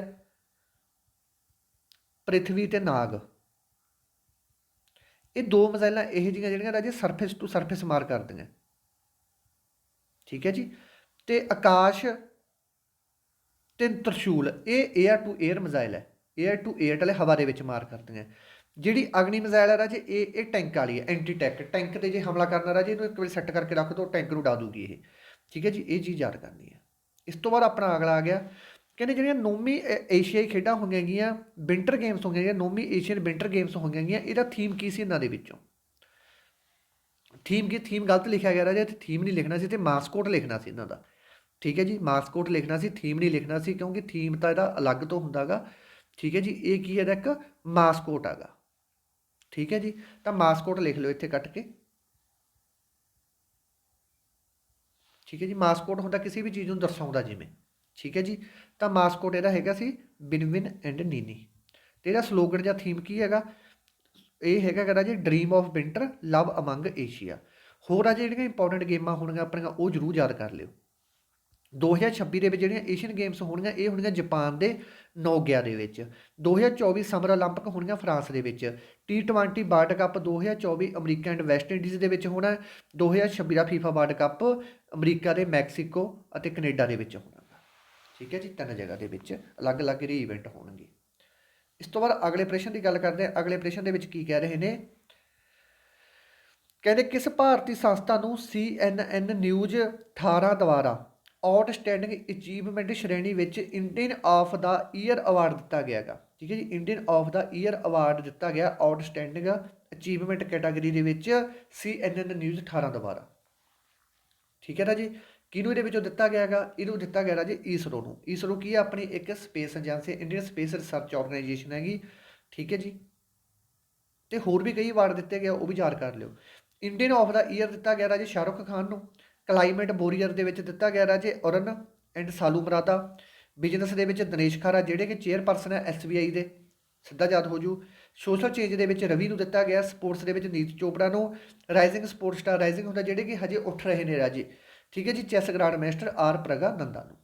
ਪ੍ਰithvi ਤੇ ਨਾਗ, ਇਹ ਦੋ ਮਜ਼ਾਇਲਾਂ ਇਹ ਜੀਆਂ ਜਿਹੜੀਆਂ ਰਾਜੇ ਸਰਫੇਸ ਟੂ ਸਰਫੇਸ ਮਾਰ ਕਰਦੀਆਂ। ਠੀਕ ਹੈ ਜੀ? ਤੇ ਆਕਾਸ਼ ਤੇ ਤਰਸ਼ੂਲ, ਇਹ 에ਅਰ ਟੂ 에ਅਰ ਮਿਜ਼ਾਈਲ ਹੈ। 에ਅਰ ਟੂ 에ਅਰ ਵਾਲੇ ਹਵਾ ਦੇ ਵਿੱਚ ਮਾਰ ਕਰਦੀਆਂ। ਜਿਹੜੀ ਅਗਨੀ ਮਿਜ਼ਾਈਲ ਹੈ ਰਾਜੇ, ਇਹ ਇਹ ਟੈਂਕ ਵਾਲੀ ਹੈ ਐਂਟੀ ਟੈਕ ਟੈਂਕ ਤੇ ਜੇ ਹਮਲਾ ਕਰਨਾ ਰਾਜੇ, ਇਹਨੂੰ ਇੱਕ ਵਾਰ ਸੈੱਟ ਕਰਕੇ ਰੱਖ ਦੋ, ਟੈਂਕ ਨੂੰ ਡਾ ਦੂਗੀ ਇਹ। ਠੀਕ ਹੈ ਜੀ? ਇਹ ਚੀਜ਼ ਯਾਦ ਕਰਨੀ ਹੈ। ਇਸ ਤੋਂ ਬਾਅਦ ਆਪਣਾ ਅਗਲਾ ਆ ਗਿਆ। ਕਹਿੰਦੇ ਜਿਹੜੀਆਂ ਨੌਵੀਂ ਏ- ਏਸ਼ੀਆਈ ਖੇਡਾਂ ਹੋਈਆਂ ਗਈਆਂ ਵਿੰਟਰ ਗੇਮਸ ਹੋਈਆਂ ਗਈਆਂ, ਨੌਵੀਂ ਏਸ਼ੀਅਨ ਵਿੰਟਰ ਗੇਮਸ ਹੋਈਆਂ ਗਈਆਂ, ਇਹਦਾ ਥੀਮ ਕੀ ਸੀ ਇਹਨਾਂ ਦੇ ਵਿੱਚੋਂ? ਥੀਮ ਕੀ ਥੀਮ ਗਲਤ ਲਿਖਿਆ ਗਿਆ ਰਾਜੇ, ਇੱਥੇ ਥੀਮ ਨਹੀਂ ਲਿਖਣਾ ਸੀ ਤੇ ਮਾਸਕੋਟ ਲਿਖਣਾ ਸੀ ਇਹਨਾਂ ਦਾ। ਠੀਕ ਹੈ ਜੀ ਮਾਸਕੋਟ ਲਿਖਣਾ ਸੀ ਥੀਮ ਨਹੀਂ ਲਿਖਣਾ ਸੀ, ਕਿਉਂਕਿ ਥੀਮ ਤਾਂ ਇਹਦਾ ਅਲੱਗ ਤੋਂ ਹੁੰਦਾਗਾ। ਠੀਕ ਹੈ ਜੀ, ਇਹ ਕੀ ਹੈ ਇਹਦਾ ਇੱਕ ਮਾਸਕੋਟ ਹੈਗਾ ਠੀਕ ਹੈ ਜੀ, ਤਾਂ ਮਾਸਕੋਟ ਲਿਖ ਲਓ ਇੱਥੇ ਕੱਟ ਕੇ। ਠੀਕ ਹੈ ਜੀ ਮਾਸਕੋਟ ਹੁੰਦਾ ਕਿਸੇ ਵੀ ਚੀਜ਼ ਨੂੰ ਦਰਸਾਉਂਦਾ ਜਿਵੇਂ। ਠੀਕ ਹੈ ਜੀ ਤਾਂ ਮਾਸਕੋਟ ਇਹਦਾ ਹੈਗਾ ਸੀ ਵਿਨ ਵਿਨ ਐਂਡ ਨੀਨੀ ਤੇ ਇਹਦਾ ਸਲੋਗਨ ਜਾਂ ਥੀਮ ਕੀ ਹੈਗਾ ਇਹ ਹੈਗਾ ਕਹਿੰਦਾ ਜੀ dream of winter love among Asia ਹੋਰ ਆ ਜਿਹੜੀਆਂ ਇੰਪੋਰਟੈਂਟ ਗੇਮਾਂ ਹੋਣਗੀਆਂ ਆਪਣੀਆਂ ਉਹ ਜ਼ਰੂਰ ਯਾਦ ਕਰ ਲਿਓ 2026 ਦੇ ਵਿੱਚ ਜਿਹੜੀਆਂ ਏਸ਼ੀਅਨ ਗੇਮਸ ਹੋਣਗੀਆਂ ਇਹ ਹੋਣਗੀਆਂ ਜਾਪਾਨ ਦੇ ਨੋਗਿਆ ਦੇ ਵਿੱਚ 2024 ਸਮਰ 올림픽 ਹੋਣਗੀਆਂ ਫਰਾਂਸ ਦੇ ਵਿੱਚ T20 world cup 2024 America and West Indies ਦੇ ਵਿੱਚ ਹੋਣਾ ਹੈ। 2026 ਦਾ ਫੀਫਾ ਵਰਲਡ ਕੱਪ ਅਮਰੀਕਾ ਦੇ ਮੈਕਸੀਕੋ ਅਤੇ ਕੈਨੇਡਾ ਦੇ ਵਿੱਚ ਹੋਣਾ ਗਾ। ਠੀਕ ਹੈ ਜੀ, ਤਿੰਨ ਜਗ੍ਹਾ ਦੇ ਵਿੱਚ ਅਲੱਗ-ਅਲੱਗ ਰੀ ਇਵੈਂਟ ਹੋਣਗੇ। ਇਸ ਤੋਂ ਬਾਅਦ ਅਗਲੇ ਪ੍ਰਸ਼ਨ ਦੀ ਗੱਲ ਕਰਦੇ ਹਾਂ। ਅਗਲੇ ਪ੍ਰਸ਼ਨ ਦੇ ਵਿੱਚ ਕੀ ਕਹਿ ਰਹੇ ਨੇ? ਕਹਿੰਦੇ, ਕਿਸ ਭਾਰਤੀ ਸੰਸਥਾ ਨੂੰ CNN ਨਿਊਜ਼ 18 ਦੁਆਰਾ ਆਊਟਸਟੈਂਡਿੰਗ ਅਚੀਵਮੈਂਟ ਸ਼੍ਰੇਣੀ ਵਿੱਚ Indian of the year award ਦਿੱਤਾ ਗਿਆਗਾ ਠੀਕ ਹੈ ਜੀ Indian of the year award ਦਿੱਤਾ ਗਿਆ ਆਊਟਸਟੈਂਡਿੰਗ ਅਚੀਵਮੈਂਟ ਕੈਟਾਗਰੀ ਦੇ ਵਿੱਚ CNN ਨਿਊਜ਼ 18 ਦੁਆਰਾ। ਠੀਕ ਹੈ ਨਾ ਜੀ? ਕਿਹਨੂੰ ਇਹਦੇ ਵਿੱਚੋਂ ਦਿੱਤਾ ਗਿਆ ਹੈਗਾ ਇਹਨੂੰ ਦਿੱਤਾ ਗਿਆ ਰਾਜੇ ਈਸਰੋ ਨੂੰ। ਈਸਰੋ ਕੀ ਹੈ ਆਪਣੀ ਇੱਕ space agency, Indian space research organisation ਹੈਗੀ। ਠੀਕ ਹੈ ਜੀ? ਤੇ ਹੋਰ ਵੀ ਕਈ ਵਾਰ ਦਿੱਤੇ ਗਏ ਉਹ ਵੀ ਯਾਦ ਕਰ ਲਿਓ। ਇੰਡੀਅਨ ਆਫ ਦਾ ਈਅਰ ਦਿੱਤਾ ਗਿਆ ਰਾਜੇ ਸ਼ਾਹਰੁਖ ਖਾਨ ਨੂੰ। ਕਲਾਈਮੇਟ ਬੋਰੀਅਰ ਦੇ ਵਿੱਚ ਦਿੱਤਾ ਗਿਆ ਰਾਜੇ ਔਰਨ ਐਂਡ ਸਾਲੂ ਮਰਾਦਾ ਬਿਜ਼ਨਸ ਦੇ ਵਿੱਚ ਦਿਨੇਸ਼ ਖਾਰਾ, ਜਿਹੜੇ ਕਿ ਚੇਅਰਪਰਸਨ ਹੈ SBI ਦੇ। ਸਿੱਧਾ ਯਾਦ ਹੋ ਜੂ। ਸੋਸ਼ਲ ਚੇਂਜ ਦੇ ਵਿੱਚ ਰਵੀ ਨੂੰ ਦਿੱਤਾ ਗਿਆ। ਸਪੋਰਟਸ ਦੇ ਵਿੱਚ ਨੀਤ ਚੋਪੜਾ ਨੂੰ। ਰਾਈਜ਼ਿੰਗ ਸਪੋਰਟਸ ਸਟਾਰ ਰਾਈਜ਼ਿੰਗ ਹੁੰਦਾ, ਜਿਹੜੇ ਕਿ ਹਜੇ ਉੱਠ ਰਹੇ ਨੇ ਰਾਜੇ। ਠੀਕ ਹੈ ਜੀ, chess grand master R Praggnanandhaa ਨੂੰ।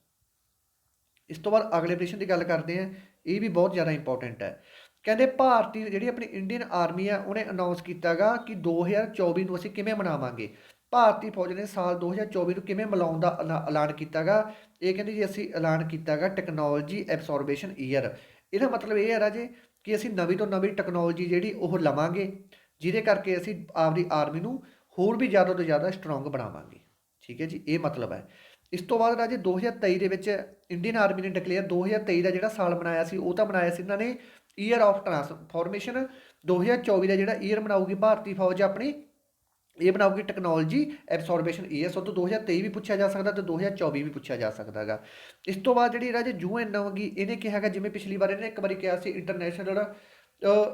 ਇਸ ਤੋਂ ਬਾਅਦ ਅਗਲੇ ਪ੍ਰਸ਼ਨ ਦੀ ਗੱਲ ਕਰਦੇ ਹਾਂ। ਇਹ ਵੀ ਬਹੁਤ ਜ਼ਿਆਦਾ ਇੰਪੋਰਟੈਂਟ ਹੈ। ਕਹਿੰਦੇ ਭਾਰਤੀ ਜਿਹੜੀ ਆਪਣੀ ਇੰਡੀਅਨ ਆਰਮੀ ਆ ਉਹਨੇ ਅਨਾਉਂਸ ਕੀਤਾਗਾ ਕਿ 2024 ਨੂੰ ਅਸੀਂ ਕਿਵੇਂ ਮਨਾਵਾਂਗੇ। ਭਾਰਤੀ ਫੌਜ ਨੇ ਸਾਲ 2024 ਨੂੰ ਕਿਵੇਂ ਮਨਾਉਣ ਦਾ ਐਲਾ- ਐਲਾਨ ਕੀਤਾਗਾ? ਇਹ ਕਹਿੰਦੇ ਜੀ, ਅਸੀਂ ਐਲਾਨ ਕੀਤਾਗਾ ਟੈਕਨੋਲੋਜੀ ਐਬਸੋਰਬੇਸ਼ਨ ਈਅਰ ਇਹਦਾ ਮਤਲਬ ਇਹ ਹੈ ਰਾਜੇ ਕਿ ਅਸੀਂ ਨਵੀਂ ਤੋਂ ਨਵੀਂ ਟੈਕਨੋਲੋਜੀ ਜਿਹੜੀ ਉਹ ਲਵਾਂਗੇ, ਜਿਹਦੇ ਕਰਕੇ ਅਸੀਂ ਆਪਦੀ ਆਰਮੀ ਨੂੰ ਹੋਰ ਵੀ ਜ਼ਿਆਦਾ ਤੋਂ ਜ਼ਿਆਦਾ ਸਟਰੋਂਗ ਬਣਾਵਾਂਗੇ। ਠੀਕ ਹੈ ਜੀ, ਇਹ ਮਤਲਬ ਹੈ। ਇਸ ਤੋਂ ਬਾਅਦ ਰਾਜੇ 2023 ਦੇ ਵਿੱਚ ਇੰਡੀਅਨ ਆਰਮੀ ਨੇ ਡਿਕਲੇਅਰ 2023 ਦਾ ਜਿਹੜਾ ਸਾਲ ਮਨਾਇਆ ਸੀ, ਉਹ ਤਾਂ ਬਣਾਇਆ ਸੀ ਇਹਨਾਂ ਨੇ ਈਅਰ ਆਫ ਟਰਾਂਸਫਾਰਮੇਸ਼ਨ 2024 ਦਾ ਜਿਹੜਾ ਈਅਰ ਮਨਾਊਗੀ ਭਾਰਤੀ ਫੌਜ ਆਪਣੀ, ਇਹ ਬਣਾਉਗੀ ਟੈਕਨੋਲੋਜੀ ਐਬਸੋਰਬੇਸ਼ਨ ਈਅਰ ਸੋ ਤੋਂ 2023 ਵੀ ਪੁੱਛਿਆ ਜਾ ਸਕਦਾ ਤੇ 2024 ਵੀ ਪੁੱਛਿਆ ਜਾ ਸਕਦਾਗਾ ਇਸ ਤੋਂ ਬਾਅਦ ਜਿਹੜੀ ਰਾਜੇ ਯੂਐਨ ਹੋਗੀ ਇਹਨੇ ਕਿਹਾ ਹੈਗਾ, ਜਿਵੇਂ ਪਿਛਲੀ ਵਾਰ ਇਹਨੇ ਇੱਕ ਵਾਰੀ ਕਿਹਾ ਸੀ international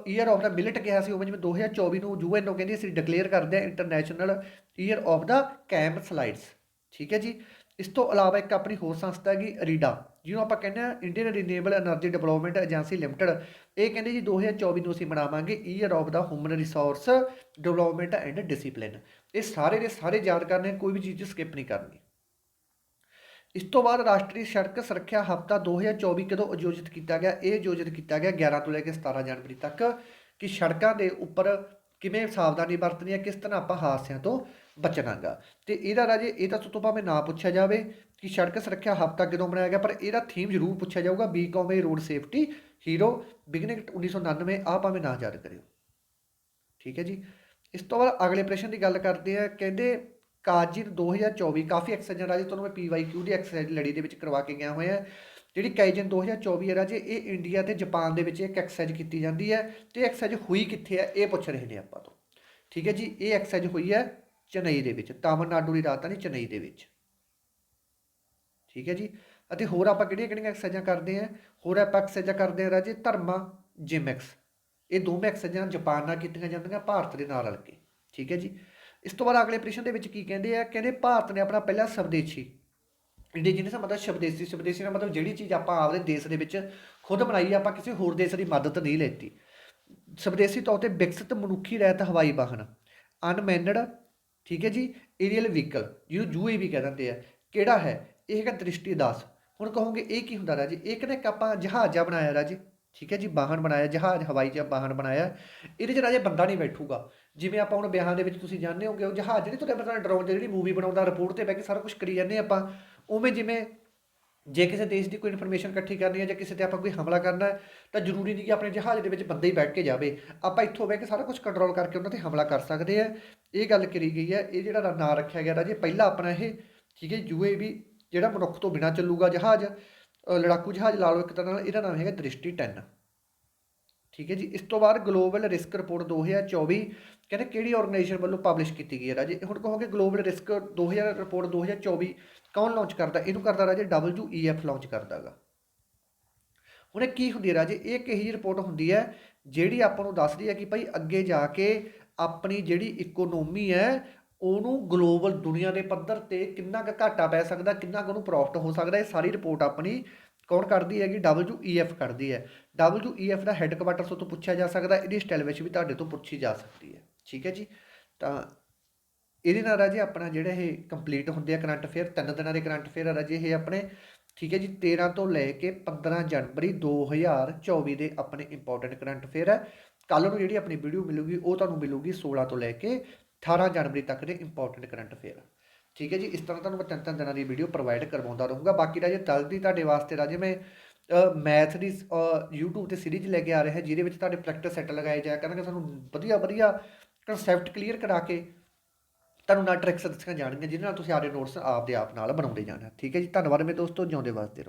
year of the millet ਕਿਹਾ ਸੀ ਉਹ ਜਿਵੇਂ 2024 ਨੂੰ ਯੂਐਨਓ ਕਹਿੰਦੀ ਅਸੀਂ ਡਿਕਲੇਅਰ ਕਰਦੇ ਆ international year of the camelids ਠੀਕ ਹੈ ਜੀ? ਇਸ ਤੋਂ ਇਲਾਵਾ ਇੱਕ ਆਪਣੀ ਹੋਰ ਸੰਸਥਾ ਹੈਗੀ ਰੀਡਾ ਜਿਹਨੂੰ ਆਪਾਂ ਕਹਿੰਦੇ ਆ Indian renewable energy development agency limited ਇਹ ਕਹਿੰਦੇ ਜੀ 2024 ਨੂੰ ਅਸੀਂ ਮਨਾਵਾਂਗੇ year of the human resource development and discipline ਇਹ ਸਾਰੇ ਦੇ ਸਾਰੇ ਯਾਦ ਕਰਨੇ ਕੋਈ ਵੀ ਚੀਜ਼ ਸਕਿਪ ਨਹੀਂ ਕਰਨੀ। ਇਸ ਤੋਂ ਬਾਅਦ ਰਾਸ਼ਟਰੀ ਸੜਕ ਸੁਰੱਖਿਆ ਹਫਤਾ 2024 ਕਦੋਂ ਆਯੋਜਿਤ ਕੀਤਾ ਗਿਆ? ਇਹ ਆਯੋਜਿਤ ਕੀਤਾ ਗਿਆ 11 ਤੋਂ ਲੈ ਕੇ 17 ਜਨਵਰੀ ਤੱਕ। ਕਿ ਸੜਕਾਂ ਦੇ ਉੱਪਰ ਕਿਵੇਂ ਸਾਵਧਾਨੀ ਵਰਤਣੀ ਹੈ, ਕਿਸ ਤਰ੍ਹਾਂ ਆਪਾਂ ਹਾਦਸਿਆਂ ਤੋਂ ਬਚਣਾਗਾ? ਤੇ ਇਹਦਾ ਰਾਜੇ, ਇਹ ਤਾਂ ਤੋਂ ਭਾਵੇਂ ਨਾ ਪੁੱਛਿਆ ਜਾਵੇ ਕਿ ਸੜਕ ਸੁਰੱਖਿਆ ਹਫਤਾ ਕਦੋਂ ਬਣਾਇਆ ਗਿਆ, ਪਰ ਇਹਦਾ ਥੀਮ ਜ਼ਰੂਰ ਪੁੱਛਿਆ ਜਾਊਗਾ। Become a road safety hero beginning 1999 ਆ ਭਾਵੇਂ ਨਾ ਯਾਦ ਕਰਿਓ। ਠੀਕ ਹੈ ਜੀ? ਇਸ ਤੋਂ ਬਾਅਦ ਅਗਲੇ ਪ੍ਰਸ਼ਨ ਦੀ ਗੱਲ ਕਰਦੇ ਆ ਕਹਿੰਦੇ ਕਾਜਿਰ 2024 ਕਾਫੀ ਐਕਸਰਸਾਈਜ਼ਾਂ ਰਾਜੇ ਤੁਹਾਨੂੰ ਮੈਂ ਪੀਵਾਈਕਿਊ ਦੀ ਐਕਸਰਸਾਈਜ਼ ਲੜੀ ਦੇ ਵਿੱਚ ਕਰਵਾ ਕੇ ਗਿਆ ਹੋਇਆ। ਜਿਹੜੀ ਕਾਈਜਨ 2024 ਹੈ ਰਾਜੇ, ਇਹ ਇੰਡੀਆ ਤੇ ਜਾਪਾਨ ਦੇ ਵਿੱਚ ਇੱਕ ਐਕਸਰਸਾਈਜ਼ ਕੀਤੀ ਜਾਂਦੀ ਹੈ ਤੇ ਐਕਸਰਸਾਈਜ਼ ਹੋਈ ਕਿੱਥੇ ਹੈ, ਇਹ ਪੁੱਛ ਰਹੇ ਨੇ ਆਪਾਂ ਤੋਂ। ਠੀਕ ਹੈ ਜੀ, ਇਹ ਐਕਸਰਸਾਈਜ਼ ਹੋਈ ਹੈ ਚੇਨਈ ਦੇ ਵਿੱਚ, ਤਾਮਿਲਨਾਡੂ ਦੀ ਰਾਜਧਾਨੀ ਚੇਨਈ ਦੇ ਵਿੱਚ। ਠੀਕ ਹੈ ਜੀ, ਅਤੇ ਹੋਰ ਆਪਾਂ ਕਿਹੜੀਆਂ ਕਿਹੜੀਆਂ ਐਕਸਰਸਾਈਜ਼ਾਂ ਕਰਦੇ ਹਾਂ? ਹੋਰ ਆਪਾਂ ਐਕਸਰਸਾਈਜ਼ਾਂ ਕਰਦੇ ਹਾਂ ਰਾਜੇ, ਧਰਮਾ ਜਿਮੈਕਸ ਇਹ ਦੋਵੇਂ ਐਕਸਰਸਾਈਜ਼ਾਂ ਜਾਪਾਨ ਨਾਲ ਕੀਤੀਆਂ ਜਾਂਦੀਆਂ, ਭਾਰਤ ਦੇ ਨਾਲ ਰਲ ਕੇ। ਠੀਕ ਹੈ ਜੀ ਇਸ ਤੋਂ ਬਾਅਦ ਅਗਲੇ ਪ੍ਰਸ਼ਨ ਦੇ ਵਿੱਚ ਕੀ ਕਹਿੰਦੇ ਆ? ਕਹਿੰਦੇ ਭਾਰਤ ਨੇ ਆਪਣਾ ਪਹਿਲਾ ਸਵਦੇਸ਼ੀ। ਇੰਡੀਜੀਨਸ ਮਤਲਬ ਸਵਦੇਸ਼ੀ ਸਵਦੇਸ਼ੀ ਦਾ ਮਤਲਬ ਜਿਹੜੀ ਚੀਜ਼ ਆਪਾਂ ਆਪਦੇ ਦੇਸ਼ ਦੇ ਵਿੱਚ ਖੁਦ ਬਣਾਈ ਆਪਾਂ ਕਿਸੇ ਹੋਰ ਦੇਸ਼ ਦੀ ਮਦਦ ਨਹੀਂ ਲੈਤੀ। ਸਵਦੇਸ਼ੀ ਤੌਰ ਤੇ ਵਿਕਸਿਤ ਮਨੁੱਖੀ ਰਹਿਤ ਹਵਾਈ ਵਾਹਨ ਅਨਮੈਨਡ ਠੀਕ ਹੈ ਜੀ ਏਰੀਅਲ ਵਹੀਕਲ ਜਿਹਨੂੰ ਯੂਏਵੀ ਕਹਿ ਦਿੰਦੇ ਆ। ਕਿਹੜਾ ਹੈ? ਇਹ ਹੈਗਾ ਦ੍ਰਿਸ਼ਟੀ ਦਾਸ। ਹੁਣ ਕਹੋਗੇ ਇਹ ਕੀ ਹੁੰਦਾ ਰਾਜੇ? ਇਹ ਕਹਿੰਦੇ ਇੱਕ ਆਪਾਂ ਜਹਾਜ਼ਾ ਬਣਾਇਆ ਰਾਜੇ। ਠੀਕ ਹੈ ਜੀ, ਵਾਹਨ ਬਣਾਇਆ, ਜਹਾਜ਼, ਹਵਾਈ ਜਹਾਜ਼ ਵਾਹਨ ਬਣਾਇਆ। ਇਹਦੇ 'ਚ ਰਾਜੇ ਬੰਦਾ ਨਹੀਂ ਬੈਠੂਗਾ। ਜਿਵੇਂ ਆਪਾਂ ਹੁਣ ਵਿਆਹਾਂ ਦੇ ਵਿੱਚ ਤੁਸੀਂ ਜਾਣਦੇ ਹੋਗੇ, ਉਹ ਜਹਾਜ਼ ਜਿਹੜੀ ਤੁਹਾਡੇ ਪਤਾ ਡਰੋਨ ਜਿਹੜੀ ਮੂਵੀ ਬਣਾਉਂਦਾ ਰਿਪੋਰਟ ਤੇ ਬਹਿ ਕੇ ਸਾਰਾ ਕੁਝ ਕਰੀ ਜਾਂਦੇ ਆਪਾਂ, ਉਵੇਂ ਜਿਵੇਂ ਜੇ ਕਿਸੇ ਦੇਸ਼ ਦੀ ਕੋਈ ਇਨਫੋਰਮੇਸ਼ਨ ਇਕੱਠੀ ਕਰਨੀ ਹੈ ਜਾਂ ਕਿਸੇ ਤੇ ਆਪਾਂ ਕੋਈ ਹਮਲਾ ਕਰਨਾ ਹੈ, ਤਾਂ ਜ਼ਰੂਰੀ ਨਹੀਂ ਕਿ ਆਪਣੇ ਜਹਾਜ਼ ਦੇ ਵਿੱਚ ਬੰਦੇ ਹੀ ਬੈਠ ਕੇ ਜਾਵੇ। ਆਪਾਂ ਇੱਥੋਂ ਬਹਿ ਕੇ ਸਾਰਾ ਕੁਝ ਕੰਟਰੋਲ ਕਰਕੇ ਉਹਨਾਂ ਤੇ ਹਮਲਾ ਕਰ ਸਕਦੇ ਆ ਇਹ ਗੱਲ ਕਰੀ ਗਈ ਹੈ, ਇਹ ਜਿਹੜਾ ਨਾਂ ਰੱਖਿਆ ਗਿਆ ਰਾਜੇ, ਪਹਿਲਾ ਆਪਣਾ ਇਹ, ਠੀਕ ਹੈ ਯੂਏਵੀ ਜਿਹੜਾ ਮਨੁੱਖ ਤੋਂ ਬਿਨਾ ਚੱਲੂਗਾ ਜਹਾਜ਼ ਲੜਾਕੂ ਜਹਾਜ਼ ਲਾ ਲਓ ਇੱਕ ਤਰ੍ਹਾਂ ਨਾਲ ਇਹਦਾ ਨਾਮ ਹੈਗਾ ਦ੍ਰਿਸ਼ਟੀ 10 ਠੀਕ ਹੈ ਜੀ। ਇਸ ਤੋਂ ਬਾਅਦ ਗਲੋਬਲ ਰਿਸਕ ਰਿਪੋਰਟ 2024 ਕਹਿੰਦੇ ਕਿਹੜੀ ਆਰਗੇਨਾਈਜੇਸ਼ਨ ਵੱਲੋਂ ਪਬਲਿਸ਼ ਕੀਤੀ ਗਈ ਹੈ? ਰਾਜੇ ਹੁਣ ਕਹੋਗੇ ਗਲੋਬਲ ਰਿਸਕ 2000 ਰਿਪੋਰਟ 2024 ਕੌਣ ਲਾਂਚ ਕਰਦਾ? ਇਹਨੂੰ ਕਰਦਾ ਰਾਜੇ WEF ਲਾਂਚ ਕਰਦਾਗਾ। ਹੁਣ ਇਹ ਕੀ ਹੁੰਦੀ ਹੈ ਰਾਜੇ? ਇਹ ਇੱਕ ਇਹੀ ਜਿਹੀ ਰਿਪੋਰਟ ਹੁੰਦੀ ਹੈ ਜਿਹੜੀ ਆਪਾਂ ਨੂੰ ਦੱਸਦੀ ਹੈ ਕਿ ਭਾਈ ਅੱਗੇ ਜਾ ਕੇ ਆਪਣੀ ਜਿਹੜੀ ਇਕਨੋਮੀ ਹੈ, ਉਹਨੂੰ ਗਲੋਬਲ ਦੁਨੀਆ ਦੇ ਪੱਧਰ ਤੇ ਕਿੰਨਾ ਕੁ ਘਾਟਾ ਪੈ ਸਕਦਾ, ਕਿੰਨਾ ਕੁ ਉਹਨੂੰ ਪ੍ਰੋਫਿਟ ਹੋ ਸਕਦਾ, ਇਹ ਸਾਰੀ ਰਿਪੋਰਟ ਆਪਣੀ ਕੌਣ ਕਰਦੀ ਹੈਗੀ? WEF ਕਰਦੀ ਹੈ। WEF ਦਾ ਹੈੱਡਕੁਆਟਰ ਤੋਂ ਪੁੱਛਿਆ ਜਾ ਸਕਦਾ, ਇਹਦੀ ਸਟਾਈਲ ਵਿੱਚ ਵੀ ਤੁਹਾਡੇ ਤੋਂ ਪੁੱਛੀ ਜਾ ਸਕਦੀ ਹੈ। ਠੀਕ ਹੈ ਜੀ? ਤਾਂ ਇਹਦੇ ਨਾਲ ਰਾਜੇ ਆਪਣਾ ਜਿਹੜਾ ਇਹ ਕੰਪਲੀਟ ਹੁੰਦੇ ਆ ਕਰੰਟ ਅਫੇਅਰ, ਤਿੰਨ ਦਿਨਾਂ ਦੇ ਕਰੰਟ ਅਫੇਅਰ ਆ ਰਾਜੇ ਇਹ ਆਪਣੇ। ਠੀਕ ਹੈ ਜੀ? 13 ਤੋਂ ਲੈ ਕੇ 15 ਜਨਵਰੀ 2024 ਦੇ ਆਪਣੇ ਇੰਪੋਰਟੈਂਟ ਕਰੰਟ ਅਫੇਅਰ ਹੈ। ਕੱਲ ਨੂੰ ਜਿਹੜੀ ਆਪਣੀ ਵੀਡੀਓ ਮਿਲੂਗੀ, ਉਹ ਤੁਹਾਨੂੰ ਮਿਲੂਗੀ 16 ਤੋਂ ਲੈ ਕੇ 18 ਜਨਵਰੀ ਤੱਕ ਦੇ ਇੰਪੋਰਟੈਂਟ ਕਰੰਟ ਅਫੇਅਰ। ਠੀਕ ਹੈ ਜੀ, ਇਸ ਤਰ੍ਹਾਂ ਤੁਹਾਨੂੰ ਮੈਂ ਤਿੰਨ ਤਿੰਨ ਦਿਨਾਂ ਦੀ ਵੀਡੀਓ ਪ੍ਰੋਵਾਈਡ ਕਰਵਾਉਂਦਾ ਰਹੂੰਗਾ। ਬਾਕੀ ਰਾਜੇ ਤਲ ਦੀ ਤੁਹਾਡੇ ਵਾਸਤੇ ਰਾਜੇ, ਮੈਂ ਮੈਥ ਦੀ YouTube ਤੇ ਸੀਰੀਜ਼ ਲੈ ਕੇ ਆ ਰਿਹਾ, ਜਿਹਦੇ ਵਿੱਚ ਤੁਹਾਡੇ ਪ੍ਰੈਕਟਿਸ ਸੈੱਟ ਲਗਾਏ ਜਾਇਆ ਕਰਨਗੇ, ਤੁਹਾਨੂੰ ਵਧੀਆ ਵਧੀਆ ਕਨਸੈਪਟ ਕਲੀਅਰ ਕਰਾ ਕੇ ਤੁਹਾਨੂੰ ਨਾ ਟ੍ਰਿਕਸ ਦੱਸੀਆਂ ਜਾਣਗੀਆਂ, ਜਿਹਦੇ ਨਾਲ ਤੁਸੀਂ ਆਪਣੇ ਨੋਟਸ ਆਪਦੇ ਆਪ ਨਾਲ ਬਣਾਉਂਦੇ ਜਾਣਾ। ਠੀਕ ਹੈ ਜੀ, ਧੰਨਵਾਦ ਮੇਰੇ ਦੋਸਤੋ, ਜਿਉਂਦੇ ਵਸਦੇ ਰਹੋ।